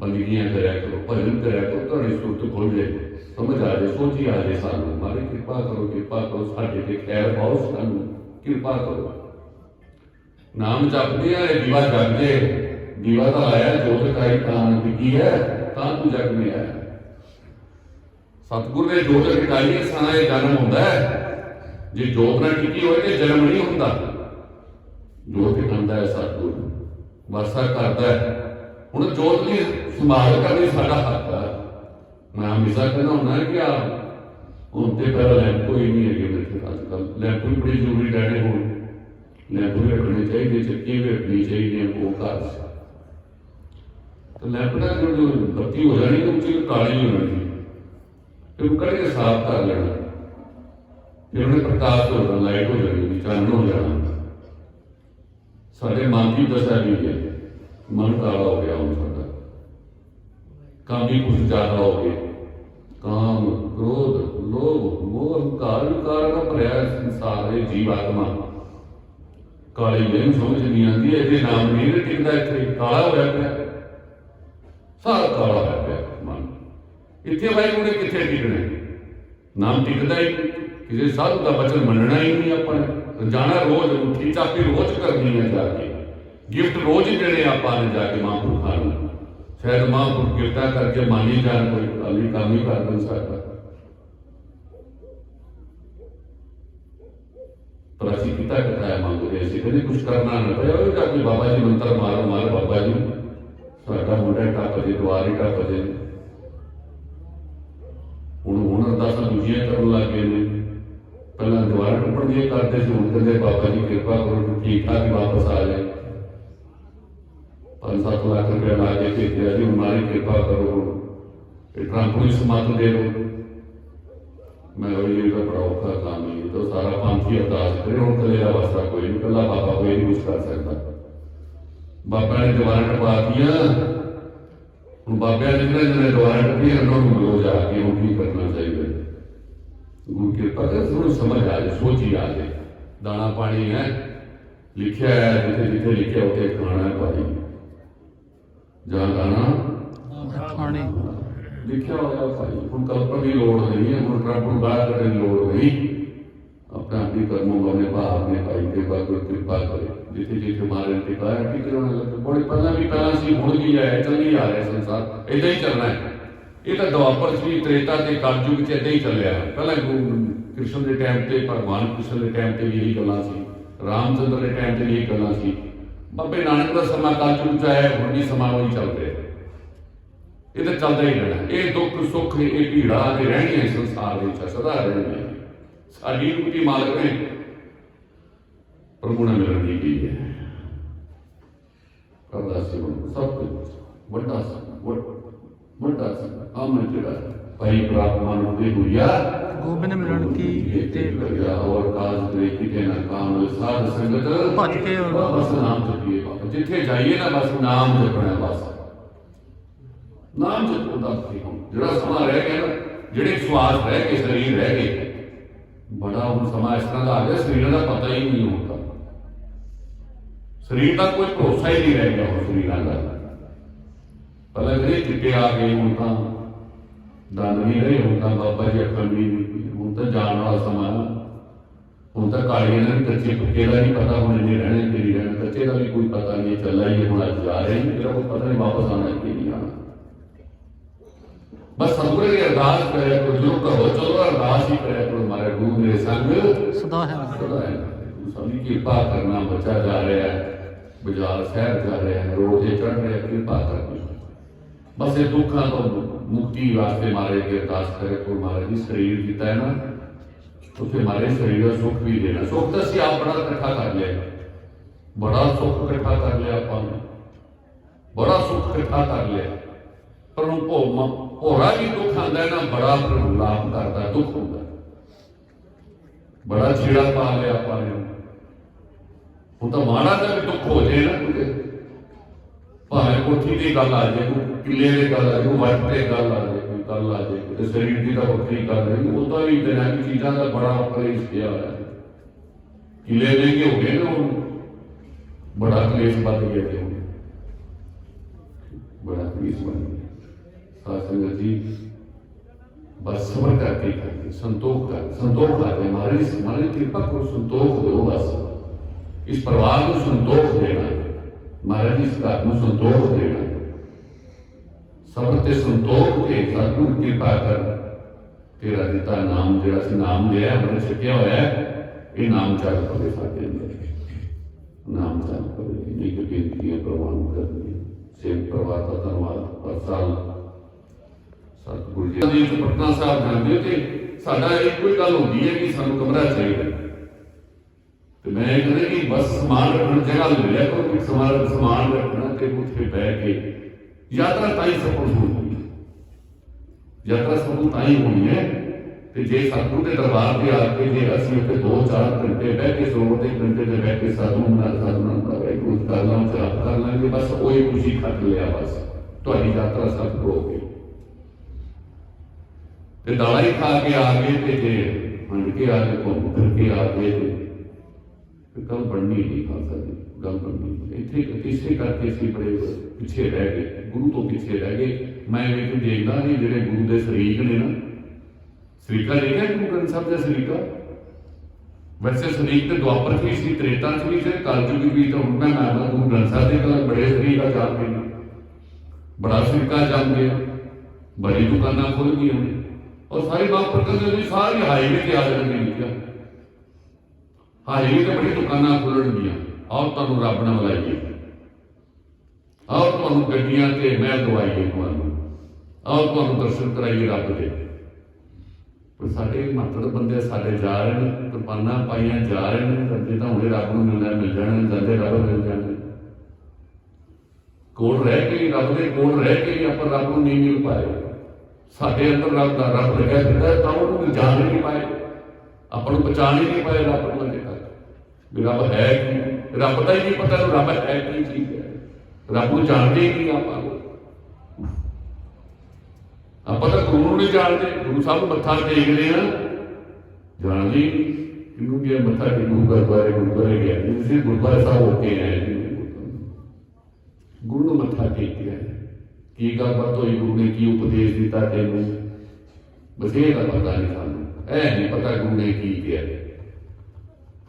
Speaker 1: ਬੰਦਗੀਆਂ ਕਰਿਆ ਕਰੋ, ਭਜਨ ਕਰਿਆ ਕਰੋ, ਤੁਹਾਡੀ ਸੁਰਤ ਖੁੱਲ ਜਾਏ ਸਮਝ ਆ ਜੇ ਸੋਚੀ ਆ ਜੇ ਸਾਨੂੰ। ਮਾਰੇ ਕਿਰਪਾ ਕਰੋ ਕਿਰਪਾ ਕਰੋ, ਸਾਡੇ ਤੇ ਖੈਰ ਪਾਓ ਸਾਨੂੰ। ਕਿਰਪਾ ਕਰੋ। ਨਾਮ ਜਪਦੇ ਆ ਦੀਵਾ ਜਗਦੇ ਦੀਵਾ ਤਾਂ ਆਇਆ, ਜੋਤ ਕਾਈ ਤਾਂ ਕੀ ਹੈ, ਤਾਂ ਤੂੰ ਜਗ ਮੇ ਆਇਆ। ਸਤਿਗੁਰ ਦੇ ਜੋਤ ਟਿਕਾਈ ਸਾਂ ਇਹ ਜਨਮ ਹੁੰਦਾ ਹੈ। ਜੇ ਜੋਤ ਨਾਲ ਟਿਕੀ ਹੋਏ ਤੇ ਜਨਮ ਨਹੀਂ ਹੁੰਦਾ। ਜੋਤ ਟਿਕਾਉਂਦਾ ਹੈ, ਸਤਿਗੁਰ, ਵਰਸਾ ਕਰਦਾ ਹੈ। ਹੁਣ ਜੋਤ ਦੀ ਸੰਭਾਲ ਕਰਨੀ ਸਾਡਾ ਹੱਕ ਹੈ ਮੈਂ ਹਮੇਸ਼ਾ ਕਹਿੰਦਾ ਹੁੰਦਾ ਕਿ ਆ ਹੁਣ ਤੇ ਪਹਿਲਾਂ ਲੈਂਪ ਕੋਈ ਨਹੀਂ ਹੈਗੇ ਮੇਰੇ ਅੱਜ ਕੱਲ੍ਹ ਲੈਂਪ ਵੀ ਬੜੀ ਜ਼ਰੂਰੀ ਰਹਿਣੇ ਹੋਣ। ਲੈਂਪ ਵੀ ਰੱਖਣੇ ਚਾਹੀਦੇ, ਚੱਕੀ ਵੀ ਰੱਖਣੀ ਚਾਹੀਦੀ ਹੈ ਉਹ ਘਰ 'ਚ। ਤੇ ਜੋ ਬੱਤੀ ਹੋ ਜਾਣੀ ਤੇ ਉੱਚੀ ਕਾਲੀ ਹੋ ਜਾਣੀ। ਤੇ ਉਹ ਕੱਢ ਸਾਫ਼ ਕਰ ਲੈਣਾ। ਫਿਰ ਉਹਨੇ ਪ੍ਰਕਾਸ਼ ਹੋ ਜਾਣਾ, ਲਾਈਟ ਹੋ ਜਾਣੀ, ਚਾਨਣ ਹੋ ਜਾਣਾ। ਸਾਡੇ ਮਨ ਦੀ ਦਸ਼ਾ ਵੀ ਹੈ। ਮਨ ਕਾਲਾ ਹੋ ਗਿਆ ਹੁਣ ਸਾਡਾ। ਕੰਮ ਵੀ ਕੁਝ ਜ਼ਿਆਦਾ ਹੋ ਗਏ ਕਾਮ, ਕ੍ਰੋਧ, ਲੋਭ, ਮੋਹ ਹੰਕਾਰ ਵਿਕਾਰ ਦਾ ਭਰਿਆ ਸੰਸਾਰ ਦੇ ਜੀਵ ਆਤਮਾ। ਕਾਲੀ ਮੈਨੂੰ ਸਮਝ ਨਹੀਂ ਆਉਂਦੀ, ਇਹਦੇ ਨਾਮ ਨਹੀਂ ਟਿਕਦਾ ਇੱਥੇ। ਕਾਲਾ ਹੋਇਆ ਪਿਆ। ਸਾਰਾ ਕਾਲਾ ਹੋਇਆ ਪਿਆ, ਮਨ। ਇੱਥੇ ਬਾਈ ਉਹਨੇ ਕਿੱਥੇ ਟਿਕਣਾ? ਨਾਮ ਟਿਕਦਾ ਹੀ ਕਿਸੇ ਸਾਧੂ ਦਾ ਬਚਨ ਮੰਨਣਾ ਹੀ ਨਹੀਂ ਆਪਾਂ ਨੇ। ਜਾਣਾ ਰੋਜ਼ ਉੱਠੀ ਚਾਪੀ ਰੋਜ਼ ਕਰਨੀ ਹੈ ਜਾ ਕੇ। ਗਿਫਟ ਰੋਜ਼ ਹੀ ਦੇਣੇ ਆਪਾਂ ਨੇ ਜਾ ਕੇ ਮਹਾਂਪੁਰਖਾਂ ਨੂੰ। ਸ਼ਾਇਦ ਮਹਾਂਪੁਰਖ ਗਿਫਟਾਂ ਕਰਕੇ ਮਾਨੀ ਜਾਣ ਕੋਈ ਅਲੀ ਕੰਮ ਹੀ ਕਰ ਨਹੀਂ ਸਕਦਾ। ਪਰ ਅਸੀਂ ਕਿਤਾ ਕਥਾਇਆ ਮੰਗਦੇ ਅਸੀਂ ਕਦੇ ਕੁਝ ਕਰਨਾ ਨਾ ਪਿਆ ਉਹ ਜਾ ਕੇ ਬਾਬਾ ਜੀ ਮੰਤਰ ਮਾਰੋ ਮਾਰ ਬਾਬਾ ਜੀ। ਸਾਡਾ ਮੁੰਡਾ ਟੱਪ ਜੇ ਦੁਆਰੇ ਟੱਪ ਜੇ। ਹੁਣ ਹੁਣ ਅਰਦਾਸਾਂ ਦੂਜੀਆਂ ਕਰਨ ਲੱਗ ਗਏ ਨੇ। ਪਹਿਲਾਂ ਦੁਆਰਾ ਟੱਪਣ ਦੀਆਂ ਕਰਦੇ ਸੀ, ਹੁਣ ਕਹਿੰਦੇ ਬਾਬਾ ਜੀ ਕਿਰਪਾ ਕਰੋ ਠੀਕ ਠਾਕ ਹੀ ਵਾਪਸ ਆ ਜਾਏ। ਪੰਜ ਸੱਤ ਲੱਖ ਰੁਪਏ ਲਾ ਕੇ ਭੇਜਿਆ ਜੀ ਹਮਾਰੀ ਕਿਰਪਾ ਕਰੋ ਹੁਣ ਇਹ ਟਰੰਪ ਨੂੰ ਸਮਤ ਦੇ ਦਿਓ ਮੈਂ ਉਹ ਇਹ ਤਾਂ ਬੜਾ ਔਖਾ ਕੰਮ ਹੈ ਇਹ ਤਾਂ ਸਾਰਾ ਪੰਥ ਹੀ ਅਰਦਾਸ ਕਰੇ ਹੁਣ ਕੱਲੇ ਦਾ ਵਾਸਤਾ ਕੋਈ ਨਹੀਂ ਕੱਲਾ ਬਾਬਾ ਕੋਈ ਨਹੀਂ ਕੁਛ ਕਰ ਸਕਦਾ ਬਾਬਾ ਨੇ ਦੁਆਰਾ ਟਪਾਤੀਆਂ ਹੁਣ ਬਾਬਿਆਂ ਨੇ ਜਿਹੜੇ ਜਿਹੜੇ ਦੁਆਰਾ ਟੱਪੀ ਉਹਨਾਂ ਨੂੰ ਮਿਲੋ ਜਾ ਕੇ ਹੁਣ ਕੀ ਕਰਨਾ ਚਾਹੀਦਾ ਹੈ। ਗੁਰੂ ਕਿਰਪਾ ਕਰ ਤੁਹਾਨੂੰ ਸਮਝ ਆ ਜਾਏ ਸੋਚੀ ਆ ਜਾਏ ਦਾਣਾ ਪਾਣੀ ਹੈ ਉੱਥੇ ਖਾਣਾ ਲਿਖਿਆ ਹੋਇਆ ਭਾਈ ਹੁਣ ਕਲਪਨਾ ਦੀ ਲੋੜ ਨਹੀਂ ਹੈ ਹੁਣ ਰੱਬ ਨੂੰ ਬਾਹਰ ਕਰਨ ਦੀ ਲੋੜ ਨਹੀਂ। ਆਪਣਾ ਆਪਣੀ ਕਰਮੋਂ ਬਨੇ ਭਾਵ ਨੇ ਭਾਈ ਤੇ ਬਾਗੁਰ ਕਿਰਪਾ ਕਰੇ। ਜਿੱਥੇ ਜਿੱਥੇ ਮਾਰੇ ਤੇ ਕਾਇਆ ਕਿ ਕਰਨਾ ਲੱਗੇ ਬੜੀ ਪਹਿਲਾਂ ਵੀ ਪਹਿਲਾਂ ਸੀ ਹੁਣ ਵੀ ਹੈ ਚੱਲੀ ਆ ਰਿਹਾ ਸੰਸਾਰ। ਇਦਾਂ ਹੀ ਚੱਲਣਾ ਹੈ। ਇਹ ਤਾਂ ਦੁਆਪਰ ਸੀ ਤ੍ਰੇਤਾ ਤੇ ਕਲਯੁਗ ਚ ਇਦਾਂ ਹੀ ਚੱਲਿਆ। ਪਹਿਲਾਂ ਕ੍ਰਿਸ਼ਨ ਦੇ ਟਾਈਮ ਤੇ ਭਗਵਾਨ ਕ੍ਰਿਸ਼ਨ ਦੇ ਟਾਈਮ ਤੇ ਵੀ ਇਹੀ ਗੱਲਾਂ ਸੀ। ਰਾਮਚੰਦਰ ਦੇ ਟਾਈਮ ਤੇ ਵੀ ਇਹ ਗੱਲਾਂ ਸੀ। ਬਾਬੇ ਨਾਨਕ ਦਾ ਸਮਾਂ ਕਲਯੁਗ ਚ ਆਇਆ ਹੁਣ ਵੀ ਸਮਾਂ ਉਹੀ ਚੱਲ ਰਿਹਾ ਇਹ ਤਾਂ ਚੱਲਦਾ ਹੀ ਰਹਿਣਾ। ਇਹ ਦੁੱਖ, ਸੁੱਖ, ਇਹ ਭੀੜਾ ਇਹ ਰਹਿਣੀਆਂ ਇਸ ਸੰਸਾਰ ਦੇ ਵਿੱਚ, ਸਦਾ ਰਹਿਣੀਆਂ। ਸਾਡੀ ਰੂਪੀ ਮਾਲਕ ਨੇ ਪ੍ਰਭੂ ਨੇ ਮਿਲਣ ਦੀ ਕੀ ਹੈ? ਕਰਦਾ ਸੀ ਸਭ ਕੁਝ। ਵੱਡਾ ਸੀ ਵੱਡਾ ਸੀ ਆਮਨ ਜਿਹੜਾ ਭਾਈ ਪ੍ਰਾਪਮਾਨ ਦੇ ਹੋਇਆ।
Speaker 2: ਗੋਬਿੰਦ ਮਿਲਣ ਕੀ
Speaker 1: ਤੇ
Speaker 2: ਤੇ
Speaker 1: ਔਰ ਕਾਜ ਦੇ ਕਿਤੇ ਨਾ ਕਾਮ ਸਾਧ ਸੰਗਤ
Speaker 2: ਭੱਜ ਕੇ
Speaker 1: ਬਸ ਨਾਮ ਜਪੀਏ ਬਾਬਾ। ਜਿੱਥੇ ਜਾਈਏ ਨਾ ਬਸ ਨਾਮ ਜਪਣਾ ਬਸ। ਨਾਮ ਜਪੋ ਦਾ ਕੀ ਹੋ ਜਿਹੜਾ ਸਮਾਂ ਰਹਿ ਗਿਆ ਨਾ, ਜਿਹੜੇ ਸਵਾਸ ਰਹਿ ਗਏ, ਸਰੀਰ ਰਹਿ ਗਏ, ਬੜਾ ਹੁਣ ਸਮਾਂ ਇਸ ਤਰ੍ਹਾਂ ਦਾ ਆ ਗਿਆ, ਸਰੀਰ ਦਾ ਪਤਾ ਹੀ ਨਹੀਂ ਹੁੰਦਾ। ਸਰੀਰ ਦਾ ਕੋਈ ਭਰੋਸਾ ਹੀ ਨਹੀਂ ਰਹਿ ਗਿਆ ਹੁਣ ਸਰੀਰਾਂ ਦਾ। ਪਹਿਲਾਂ ਜਿਹੜੇ ਚਿੱਟੇ ਆ ਗਏ ਹੁਣ ਤਾਂ ਦੰਦ ਨਹੀਂ ਰਹੇ ਹੁਣ ਤਾਂ ਬਾਬਾ ਜੀ ਅੱਖਾਂ ਵੀ ਨਹੀਂ ਹੁਣ ਤਾਂ ਜਾਣ ਵਾਲਾ ਸਮਾਂ ਆ। ਹੁਣ ਤਾਂ ਕਾਲੀਆਂ ਨੇ ਕੱਚੇ ਪੱਕੇ ਦਾ ਨਹੀਂ ਪਤਾ ਹੁਣ ਇਹਨੇ ਰਹਿਣੇ ਕਿ ਨਹੀਂ ਰਹਿਣਾ। ਕੱਚੇ ਦਾ ਵੀ ਕੋਈ ਪਤਾ ਨਹੀਂ ਚੱਲਾ ਹੀ ਹੈ, ਹੁਣ ਅੱਜ ਜਾ ਰਹੇ ਨੇ ਇਹਦਾ ਕੋਈ ਪਤਾ ਨਹੀਂ ਵਾਪਸ ਆਉਣਾ ਕਿ ਨਹੀਂ ਆਉਣਾ। ਬਸ ਸਤਿਗੁਰੂ ਦੀ ਅਰਦਾਸ ਕਰਿਆ ਕਰੋ ਜੋ ਕਰੋ ਚਲੋ ਅਰਦਾਸ ਹੀ ਕਰਿਆ ਕਰੋ ਮਾਰੇ ਗੁਰੂ ਮੇਰੇ ਸੰਗ।
Speaker 2: ਸਦਾ ਹੈ
Speaker 1: ਸਦਾ ਹੈ ਸਭੀ ਕਿਰਪਾ ਕਰਨਾ ਬੱਚਾ ਜਾ ਰਿਹਾ ਹੈ ਬਾਜ਼ਾਰ ਸ਼ਹਿਰ ਜਾ ਰਿਹਾ ਹੈ ਰੋਡ ਤੇ ਚੜ ਰਿਹਾ ਕਿਰਪਾ ਕਰਨੀ ਬਸ ਇਹ ਦੁੱਖਾਂ ਤੋਂ ਮੁਕਤੀ ਵਾਸਤੇ ਮਾਰੇ ਦੀ ਅਰਦਾਸ ਕਰੇ ਕੋ ਮਹਾਰਾਜ ਜੀ ਸਰੀਰ ਦਿੱਤਾ ਹੈ ਨਾ ਉੱਥੇ ਮਾਰੇ ਸਰੀਰ ਦਾ ਸੁੱਖ ਵੀ ਦੇਣਾ ਸੁੱਖ ਤਾਂ ਅਸੀਂ ਆਪਣਾ ਇਕੱਠਾ ਕਰ ਲਿਆ ਬੜਾ ਸੁੱਖ ਇਕੱਠਾ ਕਰ ਲਿਆ ਆਪਾਂ ਨੇ ਬੜਾ ਸੁੱਖ ਇਕੱਠਾ ਕਰ ਲਿਆ ਪਰ ਉਹ ਭੋਮਾ ਭੋਰਾ ਵੀ ਦੁੱਖ ਆਂਦਾ ਹੈ ਨਾ ਬੜਾ ਲਾਭ ਕਰਦਾ ਦੁੱਖ ਹੁੰਦਾ ਬੜਾ ਛੇੜਾ ਪਾ ਲਿਆ ਆਪਾਂ ਨੇ ਹੁਣ ਤਾਂ ਮਾੜਾ ਜਿਹਾ ਵੀ ਦੁੱਖ ਹੋ ਜੇ ਨਾ ਕਿਤੇ سات کرے کرپا کو اس پروار کو سنتوخا ہے ਮਹਾਰਾਜ ਇਸ ਘਰ ਨੂੰ ਸੰਤੋਖ ਦੇਣਾ ਸਭ ਤੇ ਸੰਤੋਖ ਦੇ ਸਤਿਗੁਰ ਕਿਰਪਾ ਕਰ ਤੇਰਾ ਦਿੱਤਾ ਨਾਮ ਜਿਹੜਾ ਸੀ ਨਾਮ ਲਿਆ ਉਹਨੇ ਛਕਿਆ ਹੋਇਆ ਇਹ ਨਾਮ ਚੱਲ ਪਵੇ ਸਾਡੇ ਅੰਦਰ ਨਾਮ ਚੱਲ ਪਵੇ ਨਹੀਂ ਕਿ ਬੇਨਤੀਆਂ ਪ੍ਰਵਾਨ ਕਰਦੀ ਸੇਵ ਪ੍ਰਵਾਹ ਦਾ ਧੰਨਵਾਦ ਹਰ ਸਾਲ ਸਤਿਗੁਰੂ ਜੀ ਪਟਨਾ ਸਾਹਿਬ ਜਾਂਦੇ ਤੇ ਸਾਡਾ ਇਹ ਕੋਈ ਗੱਲ ਹੁੰਦੀ ਹੈ ਕਿ ਸਾਨੂੰ ਕਮਰਾ ਚਾਹੀਦਾ ਤੇ ਮੈਂ ਇਹ ਕਹਿੰਦਾ ਕਿ ਬਸ ਸਮਾਨ ਰੱਖਣ ਜਗ੍ਹਾ ਲੈ ਲਿਆ ਸਮਾਨ ਸਮਾਨ ਰੱਖਣਾ ਤੇ ਉੱਥੇ ਬਹਿ ਕੇ ਯਾਤਰਾ ਤਾਂ ਹੀ ਸਫਲ ਹੋਣੀ ਹੈ। ਯਾਤਰਾ ਸਫਲ ਤਾਂ ਹੀ ਹੋਣੀ ਹੈ ਤੇ ਜੇ ਸਤਿਗੁਰੂ ਦੇ ਦਰਬਾਰ ਤੇ ਆ ਕੇ ਜੇ ਅਸੀਂ ਉੱਥੇ 2-4 ਘੰਟੇ ਬਹਿ ਕੇ ਸਰੋਵਰ ਦੇ ਘੰਟੇ ਤੇ ਬਹਿ ਕੇ ਸਾਧੂ ਨਾਲ ਸਾਧੂ ਨਾਲ ਕਰਾਂਗੇ ਕੁਝ ਕਰ ਚਾਹ ਕਰ ਲਾਂਗੇ, ਬਸ ਉਹੀ ਖੁਸ਼ੀ ਖੱਟ ਲਿਆ ਬਸ। ਤੁਹਾਡੀ ਯਾਤਰਾ ਸਫਲ ਹੋ ਗਈ। ਤੇ ਦਾਲਾਂ ਹੀ ਖਾ ਕੇ ਆ ਗਏ ਤੇ ਜੇ ਮੰਡ ਕੇ ਆ ਕੇ ਘੁੰਮ ਕੇ ਆ ਗਏ ਗੱਲ ਬਣਨੀ ਨਹੀਂ ਖਾਲਸਾ ਜੀ ਗੱਲ ਬਣਨੀ ਨਹੀਂ। ਇੱਥੇ ਕਿਸੇ ਕਰਕੇ ਅਸੀਂ ਬੜੇ ਪਿੱਛੇ ਰਹਿ ਗਏ ਗੁਰੂ ਤੋਂ ਪਿੱਛੇ ਰਹਿ ਗਏ ਮੈਂ ਇਹ ਦੇਖਦਾ ਨਹੀਂ ਜਿਹੜੇ ਗੁਰੂ ਦੇ ਸ਼ਰੀਕ ਨੇ ਨਾ ਸ਼ਰੀਕਾ ਦੇਖਿਆ ਗੁਰੂ ਗ੍ਰੰਥ ਸਾਹਿਬ ਦਾ ਸ਼ਰੀਕਾ ਵੈਸੇ ਸ਼ਰੀਕ ਤੇ ਦੁਆਪਰ ਵੀ ਸੀ ਤ੍ਰੇਤਾ ਚ ਵੀ ਸੀ ਕਲਯੁਗ ਵੀ ਤਾਂ ਹੁਣ ਮੈਂ ਮੰਨਦਾ ਗੁਰੂ ਗ੍ਰੰਥ ਸਾਹਿਬ ਦੇ ਕੋਲ ਬੜੇ ਸ਼ਰੀਕਾ ਜਾਣ ਗਏ ਨੇ। ਬੜਾ ਸ਼ਰੀਕਾ ਜਾਣ ਗਿਆ ਬੜੀ ਦੁਕਾਨਾਂ ਖੁੱਲ ਗਈਆਂ ਨੇ ਔਰ ਸਾਰੀ ਬਾਤ ਪ੍ਰਕਟ ਦੀ ਸਾਰੀ ਹਾਈਵੇ ਤੇ ਆ ਜਾਣਗੇ ਲਿਖਿਆ ਹਾਈਵੇ ਤੇ ਬੜੀ ਦੁਕਾਨਾਂ ਖੁੱਲਣਗੀਆਂ ਆਓ ਤੁਹਾਨੂੰ ਰੱਬ ਨਾਲ ਮਿਲਾਈਏ ਆਓ ਤੁਹਾਨੂੰ ਗੱਡੀਆਂ ਤੇ ਮਹਿਲ ਦਵਾਈਏ ਤੁਹਾਨੂੰ ਆਓ ਤੁਹਾਨੂੰ ਦਰਸ਼ਨ ਕਰਾਈਏ ਰੱਬ ਦੇ। ਪਰ ਸਾਡੇ ਮਾਤੜ ਬੰਦੇ ਸਾਡੇ ਜਾ ਰਹੇ ਨੇ, ਕੁਰਬਾਨਾਂ ਪਾਈਆਂ ਜਾ ਰਹੇ ਨੇ ਰੱਬੇ ਤਾਂ ਹੁਣੇ ਰੱਬ ਨੂੰ ਮਿਲਣਾ, ਮਿਲ ਜਾਣਾ, ਜਾਂਦੇ ਰੱਬ ਮਿਲ ਜਾਣੇ। ਕੋਲ ਰਹਿ ਕੇ, ਰੱਬ ਦੇ ਕੋਲ ਰਹਿ ਕੇ ਹੀ ਆਪਾਂ ਰੱਬ ਨੂੰ ਨਹੀਂ ਮਿਲ ਪਾਏ। ਸਾਡੇ ਅੰਦਰ ਰੱਬ ਦਾ ਰੱਬ ਲੱਗਿਆ ਫਿਰਦਾ, ਤਾਂ ਉਹਨੂੰ ਜਾਣ ਨਹੀਂ ਪਾਏ। ਆਪਾਂ ਨੂੰ ਪਛਾਣ ਨਹੀਂ ਪਾਏ ਰੱਬ ਨੂੰ ਵੀ ਰੱਬ ਹੈ ਕੀ ਰੱਬ ਦਾ ਹੀ ਨਹੀਂ ਪਤਾ ਨੂੰ ਰੱਬ ਹੈ ਕੀ ਚੀਜ਼ ਹੈ ਰੱਬ ਨੂੰ ਜਾਣਦੇ ਹੀ ਨਹੀਂ ਆਪਾਂ ਨੂੰ ਆਪਾਂ ਤਾਂ ਗੁਰੂ ਨੂੰ ਨਹੀਂ ਜਾਣਦੇ ਗੁਰੂ ਸਾਹਿਬ ਨੂੰ ਮੱਥਾ ਟੇਕਦੇ ਆ ਜਾਣਦੇ ਹੀ ਨਹੀਂ ਇਹਨੂੰ ਗਿਆ ਮੱਥਾ ਟੇਕੂ ਗੁਰਦੁਆਰੇ ਗੁਰਦੁਆਰੇ ਗਿਆ ਜਿਸੇ ਗੁਰਦੁਆਰੇ ਸਾਹਿਬ ਹੋ ਕੇ ਆਏ ਜੀ। ਗੁਰੂ ਨੂੰ ਮੱਥਾ ਟੇਕਿਆ ਕੀ ਗੱਲਬਾਤ ਹੋਈ ਗੁਰੂ ਨੇ ਕੀ ਉਪਦੇਸ਼ ਦਿੱਤਾ ਤੈਨੂੰ ਬਸ ਇਹ ਦਾ ਪਤਾ ਨਹੀਂ ਸਾਨੂੰ ਇਹ ਨਹੀਂ ਪਤਾ ਗੁਰੂ ਨੇ ਕੀ ਕਿਹਾ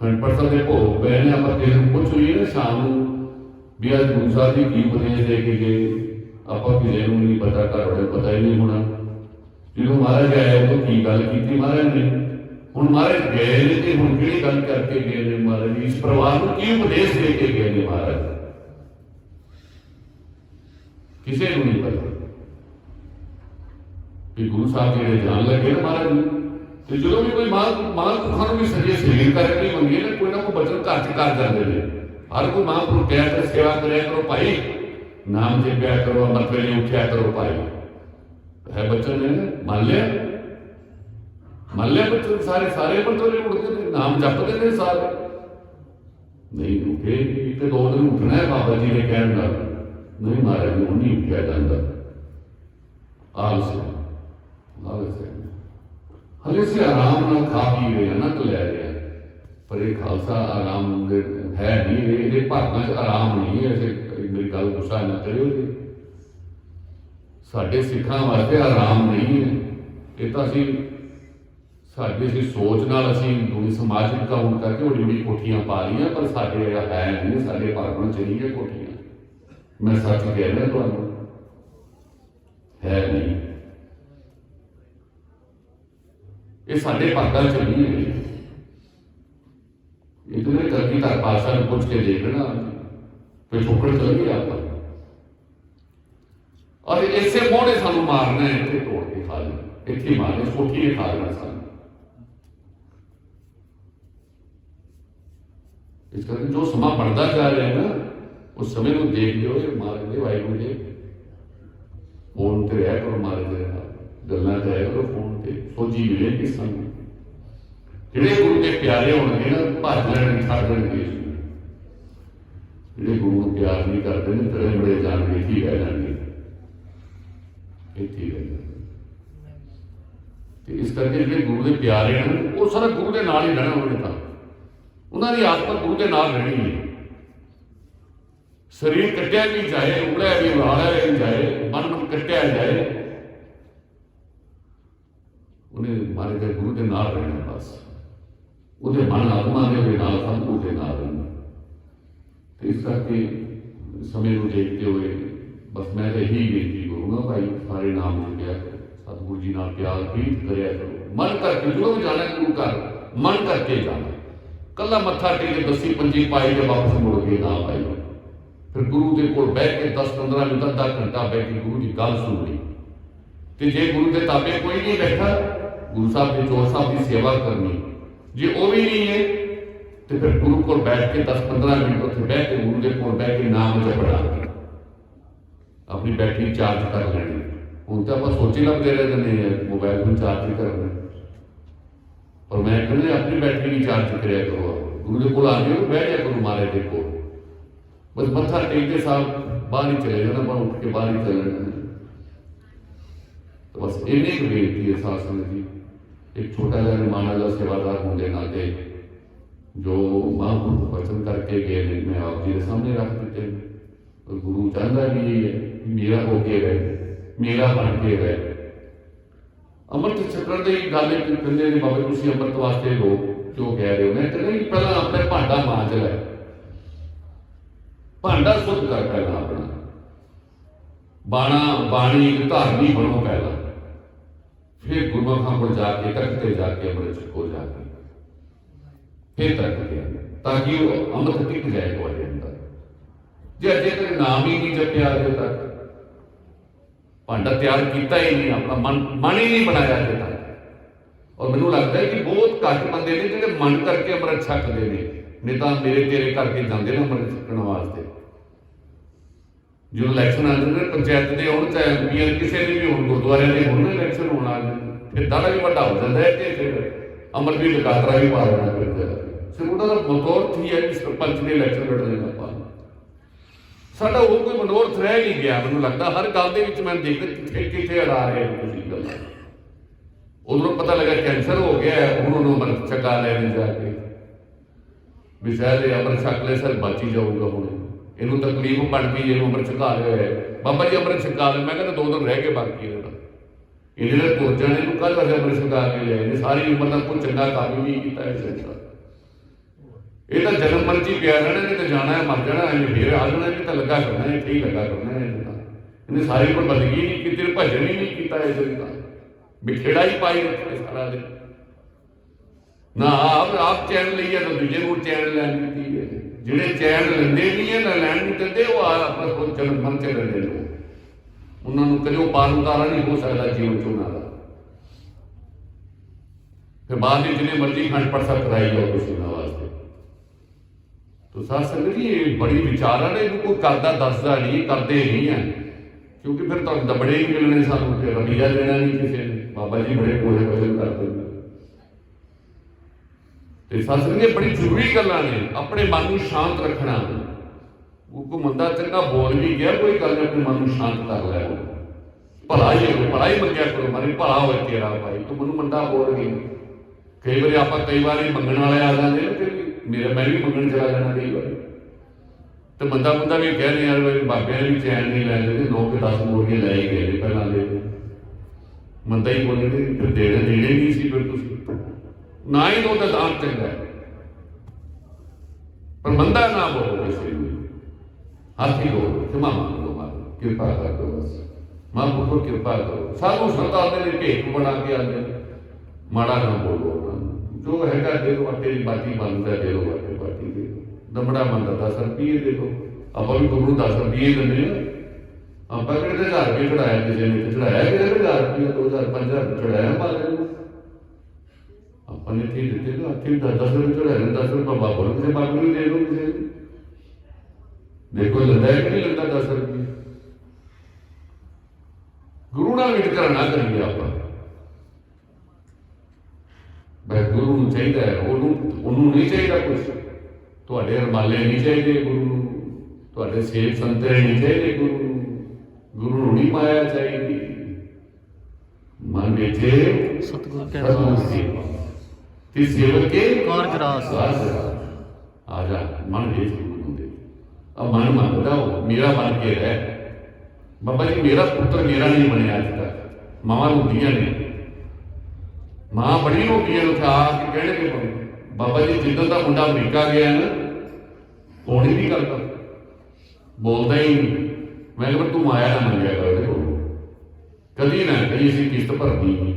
Speaker 1: ਹਣ ਪਰਸੋਂ ਦੇ ਭੋਗ ਪਏ ਨੇ ਆਪਾਂ ਤੈਨੂੰ ਪੁੱਛੀਏ ਨਾ ਸ਼ਾਮ ਨੂੰ ਵੀ ਅੱਜ ਗੁਰੂ ਸਾਹਿਬ ਜੀ ਕੀ ਉਪਦੇਸ਼ ਦੇ ਕੇ ਗਏ ਆਪਾਂ ਕਿਸੇ ਨੂੰ ਨਹੀਂ ਪਤਾ ਘਰ ਵਾਲੇ ਪਤਾ ਹੀ ਨਹੀਂ ਹੋਣਾ ਜਦੋਂ ਮਹਾਰਾਜ ਆਏ ਉਹ ਕੀ ਗੱਲ ਕੀਤੀ ਮਹਾਰਾਜ ਨੇ ਹੁਣ ਮਹਾਰਾਜ ਗਏ ਨੇ ਤੇ ਹੁਣ ਕਿਹੜੀ ਗੱਲ ਕਰਕੇ ਗਏ ਨੇ ਮਹਾਰਾਜ ਜੀ? ਇਸ ਪਰਿਵਾਰ ਨੂੰ ਕੀ ਉਪਦੇਸ਼ ਦੇ ਕੇ ਗਏ ਨੇ ਮਹਾਰਾਜ ਕਿਸੇ ਨੂੰ ਨਹੀਂ ਪਤਾ ਕਿ ਗੁਰੂ ਸਾਹਿਬ ਜਿਹੜੇ ਜਾਣ ਲੱਗੇ ਨਾ ਮਹਾਰਾਜ ਨੂੰ ਤੇ ਜਦੋਂ ਵੀ ਕੋਈ ਮਾਂ ਮਾਂ ਪੁਰਖਾਂ ਨੂੰ ਵੀ ਸਜੇ ਸਰੀਰ ਕਰਕੇ ਮੰਗੇ ਨਾ ਕੋਈ ਨਾ ਕੋਈ ਬਚਨ ਘਰ ਚ ਕਰ ਜਾਂਦੇ ਨੇ। ਹਰ ਕੋਈ ਮਾਂ ਪੁਰਖ ਕਹਿ ਕੇ ਸੇਵਾ ਕਰਿਆ ਕਰੋ ਭਾਈ। ਨਾਮ ਜਪਿਆ ਕਰੋ, ਅੰਮ੍ਰਿਤ ਵੇਲੇ ਉੱਠਿਆ ਕਰੋ ਭਾਈ। ਹੈ ਬੱਚਨ ਨੇ ਮੰਨ ਲਿਆ? ਮੰਨ ਲਿਆ ਬੱਚਨ? ਸਾਰੇ ਸਾਰੇ ਬਰਤੋਲੇ ਉੱਠਦੇ ਨੇ, ਨਾਮ ਜਪਦੇ ਨੇ ਸਾਰੇ। ਨਹੀਂ, ਉੱਠੇ ਇੱਕ ਦੋ ਦਿਨ ਉੱਠਣਾ ਹੈ ਬਾਬਾ ਜੀ ਦੇ ਕਹਿਣ ਨਾਲ। ਨਹੀਂ ਮਹਾਰਾਜ ਨੂੰ ਨਹੀਂ ਉੱਠਿਆ ਜਾਂਦਾ। ਆਲਸ ਆਲਸ ਹਲੇ ਸੇ ਆਰਾਮ ਨਾਲ ਖਾ ਪੀ ਰਹੇ ਅਨੰਦ ਲੈ ਰਹੇ ਆ। ਪਰ ਇਹ ਖਾਲਸਾ ਆਰਾਮ ਹੈ ਨਹੀਂ ਇਹਦੇ ਭਾਗਾਂ 'ਚ ਆਰਾਮ ਨਹੀਂ ਹੈ ਐਸੇ ਮੇਰੀ ਗੱਲ ਗੁੱਸਾ ਨਾ ਕਰਿਓ ਜੀ। ਸਾਡੇ ਸਿੱਖਾਂ ਵਾਸਤੇ ਆਰਾਮ ਨਹੀਂ ਹੈ। ਇਹ ਤਾਂ ਅਸੀਂ, ਸਾਡੇ ਸੀ ਸੋਚ ਨਾਲ ਅਸੀਂ ਦੂਜੀ ਸਮਾਜਿਕ ਕਾਉਣ ਕਰਕੇ ਵੱਡੀ ਵੱਡੀ ਕੋਠੀਆਂ ਪਾ ਲਈਆਂ ਪਰ ਸਾਡੇ ਇਹ ਹੈ ਨਹੀਂ, ਸਾਡੇ ਭਾਗਾਂ 'ਚ ਨਹੀਂ ਹੈ ਕੋਠੀਆਂ। ਮੈਂ ਸੱਚ ਕਹਿ ਰਿਹਾ ਤੁਹਾਨੂੰ, ਹੈ ਨਹੀਂ। ਇਹ ਸਾਡੇ ਭਾਗਾਂ 'ਚ ਨਹੀਂ ਹੈ ਇਹ ਤੁਮੇ ਕਰਦੀ ਤਾਂ ਪਾਸਾ ਨੂੰ ਪੁੱਛ ਕੇ ਦੇਖਣਾ ਤੇ ਠੋਕਰ ਚੱਲ ਗਈ ਆਪਾਂ ਔਰ ਇਸੇ ਮੋੜੇ ਸਾਨੂੰ ਮਾਰਨਾ ਹੈ ਇੱਥੇ ਤੋੜ ਕੇ ਖਾ ਲੈਣਾ ਇੱਥੇ ਹੀ ਮਾਰਨਾ ਸੋਠੀ ਨੇ ਖਾ ਲੈਣਾ ਸਾਨੂੰ ਇਸ ਕਰਕੇ ਜੋ ਸਮਾਂ ਬਣਦਾ ਜਾ ਰਿਹਾ ਹੈ ਨਾ ਉਸ ਸਮੇਂ ਨੂੰ ਦੇਖਦੇ ਹੋਏ ਮਾਰਦੇ ਵਾਹਿਗੁਰੂ ਜੀ ਫੋਨ ਤੇ ਰਹਿ ਕਰੋ ਮਾਰੇ ਦੇ ਨਾਲ ਗੱਲਾਂ ਤੇ ਕਰੋ ਫੋਨ ਤੇ ਸੋਚੀ ਮਿਲੇਗੀ ਸਾਨੂੰ ਜਿਹੜੇ ਗੁਰੂ ਦੇ ਪਿਆਰੇ ਹੋਣਗੇ ਨਾ, ਭੱਜ ਲੈਣਗੇ, ਛੱਡ ਦੇਣਗੇ। ਜਿਹੜੇ ਗੁਰੂ ਨੂੰ ਪਿਆਰ ਨਹੀਂ ਕਰਦੇ ਨੇ ਤੇਰੇ ਬੜੇ ਜਾਣਗੇ ਕੀ ਰਹਿ ਜਾਣਗੇ। ਇੱਥੇ ਰਹਿ ਜਾਣਗੇ। ਤੇ ਇਸ ਕਰਕੇ ਜਿਹੜੇ ਗੁਰੂ ਦੇ ਪਿਆਰੇ ਹਨ ਉਹ ਸਾਰਾ ਗੁਰੂ ਦੇ ਨਾਲ ਹੀ ਰਹਿਣਾ ਉਹਨੇ ਤਾਂ। ਉਹਨਾਂ ਦੀ ਆਤਮਾ ਗੁਰੂ ਦੇ ਨਾਲ ਰਹਿਣੀ ਹੈ। ਸਰੀਰ ਕੱਟਿਆ ਵੀ ਜਾਏ ਉਗੜਿਆ ਵੀ ਉੜਾਇਆ ਵੀ ਜਾਏ, ਮਨ ਨੂੰ ਕੱਟਿਆ ਜਾਏ ਉਹਨੇ ਮਾਰੇ ਦੇ ਗੁਰੂ ਦੇ ਨਾਲ ਰਹਿਣਾ ਬਸ। ਉਹਦੇ ਮਨ ਆਤਮਾ ਦੇ ਵੀ ਨਾਲ, ਸਭ ਦੇ ਨਾਲ ਰਹਿਣਾ। ਤੇ ਇਸ ਕਰਕੇ ਸਮੇਂ ਨੂੰ ਦੇਖਦੇ ਹੋਏ ਬਸ ਮੈਂ ਤਾਂ ਇਹੀ ਬੇਨਤੀ ਕਰੂੰਗਾ ਭਾਈ, ਸਾਰੇ ਨਾਮ ਜਪਿਆ ਕਰੋ ਸਤਿਗੁਰੂ ਜੀ ਨਾਲ ਪਿਆਰ ਪ੍ਰੀਤ ਕਰਿਆ ਕਰੋ। ਮਨ ਕਰਕੇ ਜਦੋਂ ਵੀ ਜਾਣਾ ਗੁਰੂ ਘਰ, ਮਨ ਕਰਕੇ ਜਾਣਾ। ਕੱਲਾ ਮੱਥਾ ਟੇਕ ਕੇ ਦਸੀ ਪੰਜੀ ਪਾਈ ਤੇ ਵਾਪਸ ਮੁੜ ਕੇ ਨਾ ਪਾਈ। ਫਿਰ ਗੁਰੂ ਦੇ ਕੋਲ ਬਹਿ ਕੇ 10-15 ਮਿੰਟ, ਅੱਧਾ ਘੰਟਾ ਬਹਿ ਕੇ ਗੁਰੂ ਦੀ ਗੱਲ ਸੁਣ ਲਈ। ਤੇ ਜੇ ਗੁਰੂ ਦੇ ਤਾਬੇ ਕੋਈ ਨਹੀਂ ਬੈਠਾ ਗੁਰੂ ਸਾਹਿਬ ਦੇ ਚੋਰ ਸਾਹਿਬ ਦੀ ਸੇਵਾ ਕਰਨੀ ਜੇ ਉਹ ਵੀ ਨਹੀਂ ਹੈ ਤੇ ਫਿਰ ਗੁਰੂ ਕੋਲ ਬੈਠ ਕੇ 10-15 ਮਿੰਟ ਉੱਥੇ ਬਹਿ ਕੇ ਗੁਰੂ ਦੇ ਕੋਲ ਬਹਿ ਕੇ ਨਾਮ ਜਪਣਾ ਆਪਣੀ ਬੈਟਰੀ ਚਾਰਜ ਕਰ ਲੈਣੀ ਹੁਣ ਤਾਂ ਆਪਾਂ ਸੋਚੀ ਲੱਭਦੇ ਰਹਿੰਦੇ ਨੇ ਮੋਬਾਈਲ ਨੂੰ ਚਾਰਜ ਕਰਨਾ ਪਰ ਮੈਂ ਕਹਿੰਦਾ ਆਪਣੀ ਬੈਟਰੀ ਵੀ ਚਾਰਜ ਕਰਿਆ ਕਰੋ ਗੁਰੂ ਦੇ ਕੋਲ ਆ ਜਿਓ ਬਹਿ ਜਾ ਕਰੋ ਮਾਰੇ ਦੇ ਕੋਲ ਬਸ ਮੱਥਾ ਟੇਕ ਕੇ ਸਾਹਿਬ ਬਾਹਰ ਹੀ ਚਲੇ ਜਾਣਾ ਬਾਹਰ ਉੱਠ ਕੇ ਬਾਹਰ ਹੀ ਚਲੇ ਜਾਣਾ ਤਾਂ ਬਸ ਇੰਨੀ ਕੁ ਬੇਨਤੀ ਹੈ ਸਾਧ ਸੰਗਤ ਜੀ ਇੱਕ ਛੋਟਾ ਜਿਹਾ ਨਿਮਾਣਾ ਦਾ ਸੇਵਾਦਾਰ ਹੋਣ ਦੇ ਨਾਤੇ ਜੋ ਮਹਾਂਪੁਰਖ ਵਚਨ ਕਰਕੇ ਗਏ ਨੇ, ਮੈਂ ਆਪ ਜੀ ਦੇ ਸਾਹਮਣੇ ਰੱਖ ਦਿੱਤੇ ਨੇ। ਔਰ ਗੁਰੂ ਚਾਹੁੰਦਾ ਵੀ ਇਹ ਹੈ ਮੇਰਾ ਹੋ ਕੇ ਰਹੇ, ਮੇਰਾ ਬਣ ਕੇ ਰਹੇ। ਅੰਮ੍ਰਿਤ ਛਕਣ ਦੀ ਗੱਲ ਇੱਕ ਕਹਿੰਦੇ ਨੇ, ਬਾਬਾ ਤੁਸੀਂ ਅੰਮ੍ਰਿਤ ਵਾਸਤੇ ਹੋ ਕਿਉਂ ਕਹਿ ਰਹੇ ਹੋ। ਮੈਂ ਕਹਿੰਦਾ ਜੀ, ਪਹਿਲਾਂ ਆਪਣੇ ਭਾਂਡਾ ਮਾਂਜ ਲੈ। ਭਾਂਡਾ ਸੁੱਧ ਕਰ ਪਹਿਲਾਂ ਆਪਣਾ। ਬਾਣਾ, ਬਾਣੀ ਧਾਰਨੀ ਬਣੋ ਪਹਿਲਾਂ। ਫਿਰ ਗੁਰਮੁਖਾਂ ਕੋਲ ਜਾ ਕੇ ਤਖਤ ਤੇ ਜਾ ਕੇ ਅੰਮ੍ਰਿਤ ਛਕੋ ਜਾ ਕੇ। ਫਿਰ ਤੱਕ ਗਿਆ, ਤਾਂ ਕਿ ਉਹ ਅੰਮ੍ਰਿਤ ਟਿਕ ਜਾਏ ਤੁਹਾਡੇ ਅੰਦਰ। ਜੇ ਅਜੇ ਤੱਕ ਨਾਮ ਹੀ ਨਹੀਂ ਜਪਿਆ ਅਜੇ ਤੱਕ ਭਾਂਡਾ ਤਿਆਰ ਕੀਤਾ ਹੀ ਨਹੀਂ, ਆਪਣਾ ਮਨ ਮਨ ਹੀ ਨਹੀਂ ਬਣਾਇਆ ਅਜੇ ਤੱਕ। ਔਰ ਮੈਨੂੰ ਲੱਗਦਾ ਹੈ ਕਿ ਬਹੁਤ ਘੱਟ ਬੰਦੇ ਨੇ ਜਿਹੜੇ ਮਨ ਕਰਕੇ ਅੰਮ੍ਰਿਤ ਛਕਦੇ ਨੇ। ਨਹੀਂ ਤਾਂ ਮੇਰੇ ਤੇਰੇ ਕਰਕੇ ਜਾਂਦੇ ਨੇ ਅੰਮ੍ਰਿਤ ਛਕਣ ਵਾਸਤੇ। ਜਦੋਂ ਇਲੈਕਸ਼ਨ ਆ ਜਾਂਦੇ, ਪੰਚਾਇਤ ਦੇ ਹੋਣ ਚਾਹੇ ਐਮਪੀਆਂ ਕਿਸੇ ਦੇ ਵੀ ਹੋਣ, ਗੁਰਦੁਆਰਿਆਂ ਦੇ ਹੋਣ ਇਲੈਕਸ਼ਨ ਹੋਣ ਆ ਜਾਂਦੇ। ਫਿਰ ਦਾੜਾ ਵੀ ਵੱਡਾ ਹੋ ਜਾਂਦਾ ਹੈ ਤੇ ਫਿਰ ਅਮਰ ਵੀ ਲਗਾਤਰਾ ਵੀ ਪਾ ਲੈਣਾ ਫਿਰ ਸਿਰ ਉਹਦਾ ਮਨੋਰਥ ਹੀ ਹੈ ਕਿ ਸਰਪੰਚ ਦੇ ਇਲੈਕਸ਼ਨ ਲੜਨੇ ਦਾ ਪਾ ਸਾਡਾ ਉਹ ਕੋਈ ਮਨੋਰਥ ਰਹਿ ਨਹੀਂ ਗਿਆ, ਮੈਨੂੰ ਲੱਗਦਾ ਹਰ ਗੱਲ ਦੇ ਵਿੱਚ ਮੈਂ ਦੇਖਦਾ ਕਿੱਥੇ ਕਿੱਥੇ ਅੜਾ ਰਹੇ ਹੋ ਤੁਸੀਂ ਗੱਲਾਂ। ਉਧਰੋਂ ਪਤਾ ਲੱਗਾ ਕੈਂਸਰ ਹੋ ਗਿਆ, ਹੁਣ ਉਹਨੂੰ ਅੰਮ੍ਰਿਤ ਛਕਾ ਲੈਣ ਜਾ ਕੇ। ਵੀ ਸ਼ਾਇਦ ਇਹ ਅੰਮ੍ਰਿਤ ਛਕ ਲੈ ਸਰ ਬਚ ਹੀ ਜਾਊਗਾ ਹੁਣ। ਇਹਨੂੰ ਤਕਲੀਫ ਬਣ ਗਈ ਇਹਨੂੰ ਅੰਮ੍ਰਿਤ ਛਕਾ ਲਿਆ ਹੈ। ਜੀ ਅੰਮ੍ਰਿਤ ਛਕਾ ਲੈ ਮੈਂ ਕਹਿੰਦਾ ਦੋ ਦਿਨ ਰਹਿ ਕੇ ਬਾਕੀ ਇਹਦਾ ਇਹਦੇ ਨਾਲ ਤੁਰ ਜਾਣੇ ਕੱਲ ਵਾਲੇ ਅੰਮ੍ਰਿਤ ਛਕਾ ਕੇ ਲਿਆਏ ਨੇ। ਸਾਰੀ ਉਮਰ ਦਾ ਕੋਈ ਚੰਗਾ ਕੰਮ ਹੀ ਕੀਤਾ ਇਸ ਸੰਸਾਰ ਇਹ ਤਾਂ ਜਨਮ ਮਰਨ ਚ ਪਿਆ ਰਹਿਣਾ ਨੇ ਤੇ ਜਾਣਾ ਹੈ, ਮਰ ਜਾਣਾ ਹੈ ਫੇਰ ਆ ਜਾਣਾ ਇਹ ਤਾਂ ਲੱਗਾ ਕਰਨਾ ਹੈ, ਇੱਥੇ ਹੀ ਲੱਗਾ ਕਰਨਾ ਹੈ ਇਹਨੇ ਸਾਰੀ ਉਮਰ ਬੰਦਗੀ ਨਹੀਂ ਕੀਤੀ ਭਜਨ ਹੀ ਨਹੀਂ ਕੀਤਾ ਇਸ ਦਾ ਤਾਂ। ਹੀ ਪਾਈ ਰੱਖਿਆ ਸਾਰਾ ਦਿਨ। ਨਾ ਆਪ ਆਪ ਚੈਨ ਲਈ ਹੈ ਤਾਂ ਦੂਜੇ ਨੂੰ ਚੈਨ ਲੈਣ ਦਿੱਤੀ ਹੈ? ਜਿਹੜੇ ਚੈਨ ਲੈਂਦੇ ਨਹੀਂ ਹੈ ਨਾ ਲੈਣ ਨਹੀਂ ਦਿੰਦੇ, ਉਹ ਆ ਆਪਣਾ ਕੋਈ ਜਨਮ ਮਰਨ ਰਹਿੰਦੇ ਨੇ। ਉਹਨਾਂ ਨੂੰ ਕਦੇ ਉਹ ਪਾਰ ਉਤਾਰਾ ਨਹੀਂ ਹੋ ਸਕਦਾ ਜੀਵਨ ਚ ਉਹਨਾਂ ਫਿਰ ਬਾਅਦ ਵਿੱਚ ਜਿੰਨੇ ਮਰਜ਼ੀ ਖੰਡ ਪੜ ਕਰਾਈ ਜਾਓ ਤੁਸੀਂ ਉਹਨਾਂ ਵਾਸਤੇ। ਤੋ ਸਾਧ ਸੰਗਤ ਜੀ ਇਹ ਬੜੀ ਵਿਚਾਰ ਆ ਇਹਨੂੰ ਕੋਈ ਕਰਦਾ, ਦੱਸਦਾ ਨਹੀਂ ਕਰਦੇ ਨਹੀਂ ਹੈ ਕਿਉਂਕਿ ਫਿਰ ਤੁਹਾਨੂੰ ਦਬੜੇ ਹੀ ਮਿਲਣੇ ਸਾਨੂੰ ਤੇ ਰਵੀਆ ਦੇਣਾ ਨਹੀਂ ਕਿਸੇ ਨੇ। ਬਾਬਾ ਜੀ ਬੜੇ ਕੋਲੇ ਵਜਨ ਕਰਦੇ ਤੇ ਸਾਧ ਸੰਗਤ ਬੜੀ ਜ਼ਰੂਰੀ ਗੱਲਾਂ ਨੇ, ਆਪਣੇ ਮਨ ਨੂੰ ਸ਼ਾਂਤ ਰੱਖਣਾ। ਉਹ ਕੋ ਮੰਦਾ ਚੰਗਾ ਬੋਲ ਵੀ ਗਿਆ, ਕੋਈ ਗੱਲ ਨਹੀਂ, ਆਪਣੇ ਮਨ ਨੂੰ ਸ਼ਾਂਤ ਕਰ ਲੈ। ਭਲਾ ਹੀ ਭਲਾ ਹੀ ਮੰਗਿਆ ਕਰੋ, ਮਾਰੇ ਭਲਾ ਹੋਏ ਤੇਰਾ ਭਾਈ, ਤੂੰ ਮੈਨੂੰ ਮੰਦਾ ਬੋਲ ਗਈ। ਕਈ ਵਾਰੀ ਆਪਾਂ ਕਈ ਵਾਰੀ ਮੰਗਣ ਵਾਲੇ ਆ ਜਾਂਦੇ ਨੇ ਕਿ ਮੇਰਾ, ਮੈਂ ਵੀ ਮੰਗਣ ਚਲਾ ਜਾਣਾ ਕਈ ਵਾਰੀ। ਤੇ ਬੰਦਾ ਬੰਦਾ ਵੀ ਕਹਿੰਦੇ ਯਾਰ ਬਾਬਿਆਂ ਨੇ ਵੀ ਚੈਨ ਨਹੀਂ ਲੈਂਦੇ ਨੌ 9 ਕੇ 10 ਮੋਰੀਆਂ ਲੈ ਹੀ ਗਏ ਨੇ ਪਹਿਲਾਂ ਦੇ। ਮੰਦਾ ਹੀ ਬੋਲੇ ਤੇ ਦੇਣੇ ਦੇਣੇ ਨਹੀਂ ਸੀ ਫਿਰ ਤੁਸੀਂ। ਨਾ ਹੀ ਦੋ ਦਾਨ ਚੰਗਾ ਪਰ ਮੰਦਾ ਨਾ ਬੋਲੋ ਕਿਸੇ ਨੂੰ। ਹੱਥ ਹੀ ਦੋ ਖਿਮਾ ਮੰਗੋ ਮਾਂ ਕਿਰਪਾ ਕਰ ਦੋ ਬਸ। ਮਾਂ ਪੁੱਤਰ ਕਿਰਪਾ ਕਰੋ ਸਾਧੂ ਸੰਤਾਂ ਦੇ ਲਈ ਭੇਖ ਬਣਾ ਕੇ ਆਉਂਦੇ ਨੇ। ਮਾੜਾ ਨਾ ਬੋਲੋ ਜੋ ਹੈਗਾ ਦੇ ਦੋ ਅੱਟੇ ਦੀ ਬਾਟੀ ਬੰਦ ਹੈ, ਦੇ ਦੋ ਅੱਟੇ ਬਾਟੀ ਦੇ ਦਮੜਾ ਮੰਦਾ 10 ਰੁਪਏ ਦੇ ਦੋ। ਆਪਾਂ ਵੀ ਗੁਰੂ 10 ਰੁਪਏ ਦਿੰਦੇ ਆ ਆਪਾਂ ਕਿਹੜੇ 1000 ਰੁਪਏ ਚੜਾਇਆ, ਕਿਸੇ ਨੇ ਚੜਾਇਆ ਕਿਸੇ ਨੇ 1000 ਰੁਪਏ 2000 5000 ਚੜਾਇਆ ਮਾਲੇ ਨੂੰ ਆਪਾਂ ਨੇ ਠੀਕ ਦਿੱਤੇ ਨਾ ਅੱਠੇ 10 ਰੁਪਏ ਚੜਾਇਆ 10 ਰੁਪਏ ਬਾਬਾ ਬੋਲ ਕਿਸੇ ਬਾਬੂ ਨੂੰ ਦੇ ਦੋ ਕਿਸੇ ਨੂੰ ਦੇਖੋ ਲੈਂਦਾ ਹੈ ਕਿ ਨਹੀਂ ਲੈਂਦਾ 10 ਰੁਪਏ ਗੁਰੂ ਨਾਲ ਵਿਤਕਰਾ ਨਾ ਕਰੀਏ ਆਪਾਂ ਬਈ ਗੁਰੂ ਨੂੰ ਚਾਹੀਦਾ ਹੈ ਉਹਨੂੰ ਉਹਨੂੰ ਨਹੀਂ ਚਾਹੀਦਾ ਕੁਝ ਤੁਹਾਡੇ ਰਮਾਲੇ ਨਹੀਂ ਚਾਹੀਦੇ ਗੁਰੂ ਨੂੰ ਤੁਹਾਡੇ ਸੇਵ ਸੰਤਰੇ ਨਹੀਂ ਚਾਹੀਦੇ ਗੁਰੂ ਨੂੰ ਗੁਰੂ ਨੂੰ ਨਹੀਂ ਮਾਇਆ ਚਾਹੀਦੀ ਮਨ ਵਿੱਚ
Speaker 2: ਸਤਿਗੁਰ ਕੈ
Speaker 1: ਸਤਿਗੁਰ ਤੇ ਸੇਵਕ ਕੇ
Speaker 2: ਕਾਰਜ ਰਾਸ।
Speaker 1: ਆ ਜਾ ਮਨ ਵਿੱਚ ਗੁਰੂ ਨੂੰ ਦੇ ਆ ਮਨ ਮੰਗਦਾ ਉਹ ਮੇਰਾ ਬਣ ਕੇ ਰਹਿ ਬਾਬਾ ਜੀ ਮੇਰਾ ਪੁੱਤਰ ਮੇਰਾ ਨਹੀਂ ਬਣਿਆ ਅੱਜ ਤੱਕ। ਮਾਵਾਂ ਹੁੰਦੀਆਂ ਨੇ। ਮਾਂ ਬੜੀ ਹੁੰਦੀਆਂ ਨੇ ਉਠਾ ਕੇ ਕਹਿਣਗੇ ਬਾਬਾ ਜੀ। ਜਿੱਦਾਂ ਦਾ ਮੁੰਡਾ ਅਮਰੀਕਾ ਗਿਆ ਨਾ ਹੀ ਨਹੀਂ ਕਰਦਾ ਬੋਲਦਾ ਹੀ ਮੈਂ ਕਿਹਾ ਤੂੰ ਆਇਆ ਨਾ ਮੰਗਿਆ ਕਰ ਉਹਦੇ ਕੋਲ। ਕਦੀ ਨਾ ਕਹੀ ਅਸੀਂ ਕਿਸ਼ਤ ਭਰਦੀ ਨਹੀਂ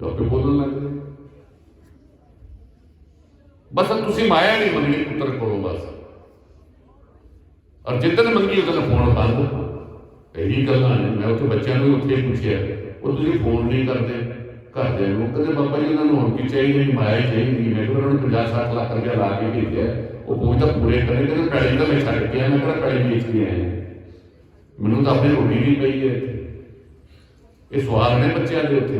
Speaker 1: ਤਾਂ ਆਪੇ ਬੋਲਣ ਲੱਗ ਬਸ ਤੁਸੀਂ ਮਾਇਆ ਨਹੀਂ ਮੰਗਣੀ ਪੁੱਤਰ ਕੋਲੋਂ ਬਸ। ਔਰ ਜਿੱਦਣ ਮੰਗੀ ਉਦੋਂ ਫੋਨ ਬੰਦ ਇਹੀ ਗੱਲਾਂ ਨੇ, ਮੈਂ ਉੱਥੇ ਬੱਚਿਆਂ ਨੂੰ ਉੱਥੇ ਪੁੱਛਿਆ। ਉਹ ਤੁਸੀਂ ਫੋਨ ਨਹੀਂ ਕਰਦੇ ਘਰਦਿਆਂ ਨੂੰ ਕਹਿੰਦੇ, ਬਾਬਾ ਜੀ ਉਹਨਾਂ ਨੂੰ ਹੁਣ ਕੀ ਚਾਹੀਦੀ? ਨਹੀਂ ਮਾਇਆ ਚਾਹੀਦੀ ਮੈਂ ਕਿਹਾ, ਉਹਨਾਂ ਨੂੰ 50 60 ਲੱਖ ਰੁਪਇਆ ਲਾ ਕੇ ਭੇਜਿਆ। ਉਹ ਕੋਈ ਤਾਂ ਪੂਰੇ ਕਰੇ, ਕਹਿੰਦੇ, ਪੈਲੀ ਤਾਂ ਮੈਂ ਛੱਡ ਕੇ ਮੈਂ ਕਿਹੜਾ ਪੈਲੀ ਵੇਚ ਕੇ ਆਇਆ? ਮੈਨੂੰ ਤਾਂ ਆਪਣੀ ਰੋਟੀ ਨਹੀਂ ਪਈ ਹੈ ਇਹ ਸਵਾਲ ਨੇ ਬੱਚਿਆਂ ਦੇ ਉੱਤੇ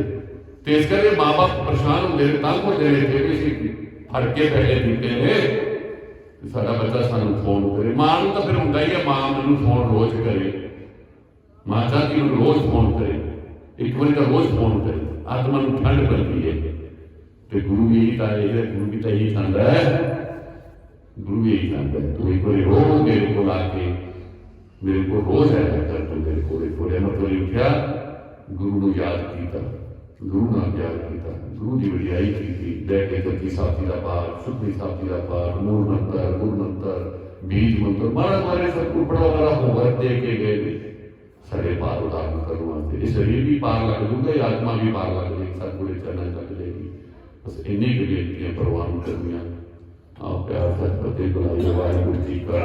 Speaker 1: ਤੇ ਇਸ ਕਰਕੇ ਮਾਪੇ ਪਰੇਸ਼ਾਨ ਹੁੰਦੇ ਨੇ, ਤੰਗ ਹੁੰਦੇ ਨੇ ਕਿ ਅਸੀਂ। ਫੜ ਕੇ ਦਿੱਤੇ ਨੇ ਸਾਡਾ ਬੱਚਾ ਸਾਨੂੰ ਫੋਨ ਕਰੇ। ਮਾਂ ਨੂੰ ਤਾਂ ਫਿਰ ਹੁੰਦਾ ਹੀ ਹੈ ਮਾਂ ਮੈਨੂੰ ਫੋਨ ਰੋਜ਼ ਕਰੇ। ਮਾਂ ਚਾਹਤੀ ਨੂੰ ਰੋਜ਼ ਫੋਨ ਕਰੇ। ਇੱਕ ਵਾਰੀ ਤਾਂ ਰੋਜ਼ ਫੋਨ ਕਰੇ। ਆਤਮਾ ਨੂੰ ਠੰਡ ਪੈਂਦੀ ਹੈ ਤੇ ਗੁਰੂ ਜੀ ਇਹੀ ਤਾਂ ਇਹ ਗੁਰੂ ਜੀ ਤਾਂ ਇਹੀ ਚਾਹੁੰਦਾ ਹੈ। ਗੁਰੂ ਵੀ ਇਹੀ ਚਾਹੁੰਦਾ ਹੈ। ਤੂੰ ਇੱਕ ਵਾਰੀ ਰੋਜ਼ ਮੇਰੇ ਕੋਲ ਆ ਕੇ। ਮੇਰੇ ਕੋਲ ਰੋਜ਼ ਆਇਆ ਕਰ ਤੂੰ ਮੇਰੇ ਕੋਲ। ਇੱਕ ਵਾਰੀ ਮੈਂ ਤੋਂ ਗੁਰੂ ਨੂੰ ਯਾਦ ਕੀਤਾ। ਗੁਰੂ ਨਾਲ ਯਾਦ ਕੀਤਾ ਗੁਰੂ ਦੀ ਵਡਿਆਈ ਕੀਤੀ ਲੈ ਕੇ ਜਪਜੀ ਸਾਥੀ ਦਾ ਪਾਠ ਸੁਖੀ ਸਾਥੀ ਦਾ ਪਾਠ ਮੂਲ ਮੰਤਰ ਗੁਰ ਮੰਤਰ ਬੀਜ ਮੰਤਰ ਮਾਰਾ ਮਾਰੇ ਸਭ ਕੁਝ ਬੜਾ ਬੜਾ ਹੋਮਵਰਕ ਦੇ ਕੇ ਗਏ ਨੇ ਸਾਡੇ ਪਾਰ ਉਤਾਰਨ ਕਰਨ ਵਾਸਤੇ ਇਹ ਸਰੀਰ ਵੀ ਪਾਰ ਲੱਗ ਜੂਗਾ ਇਹ ਆਤਮਾ ਵੀ ਪਾਰ ਲੱਗ ਜਾਏਗੀ ਸਤਿਗੁਰੂ ਦੇ ਚਰਨਾਂ 'ਚ ਲੱਗ ਜਾਏਗੀ ਬਸ ਇੰਨੀ ਕੁ ਬੇਨਤੀਆਂ ਪ੍ਰਵਾਨ ਕਰਨੀਆਂ ਆਪ ਪਿਆਰ ਸਤਿ ਬੁਲਾਈ ਵਾਹਿਗੁਰੂ ਜੀ ਕਾ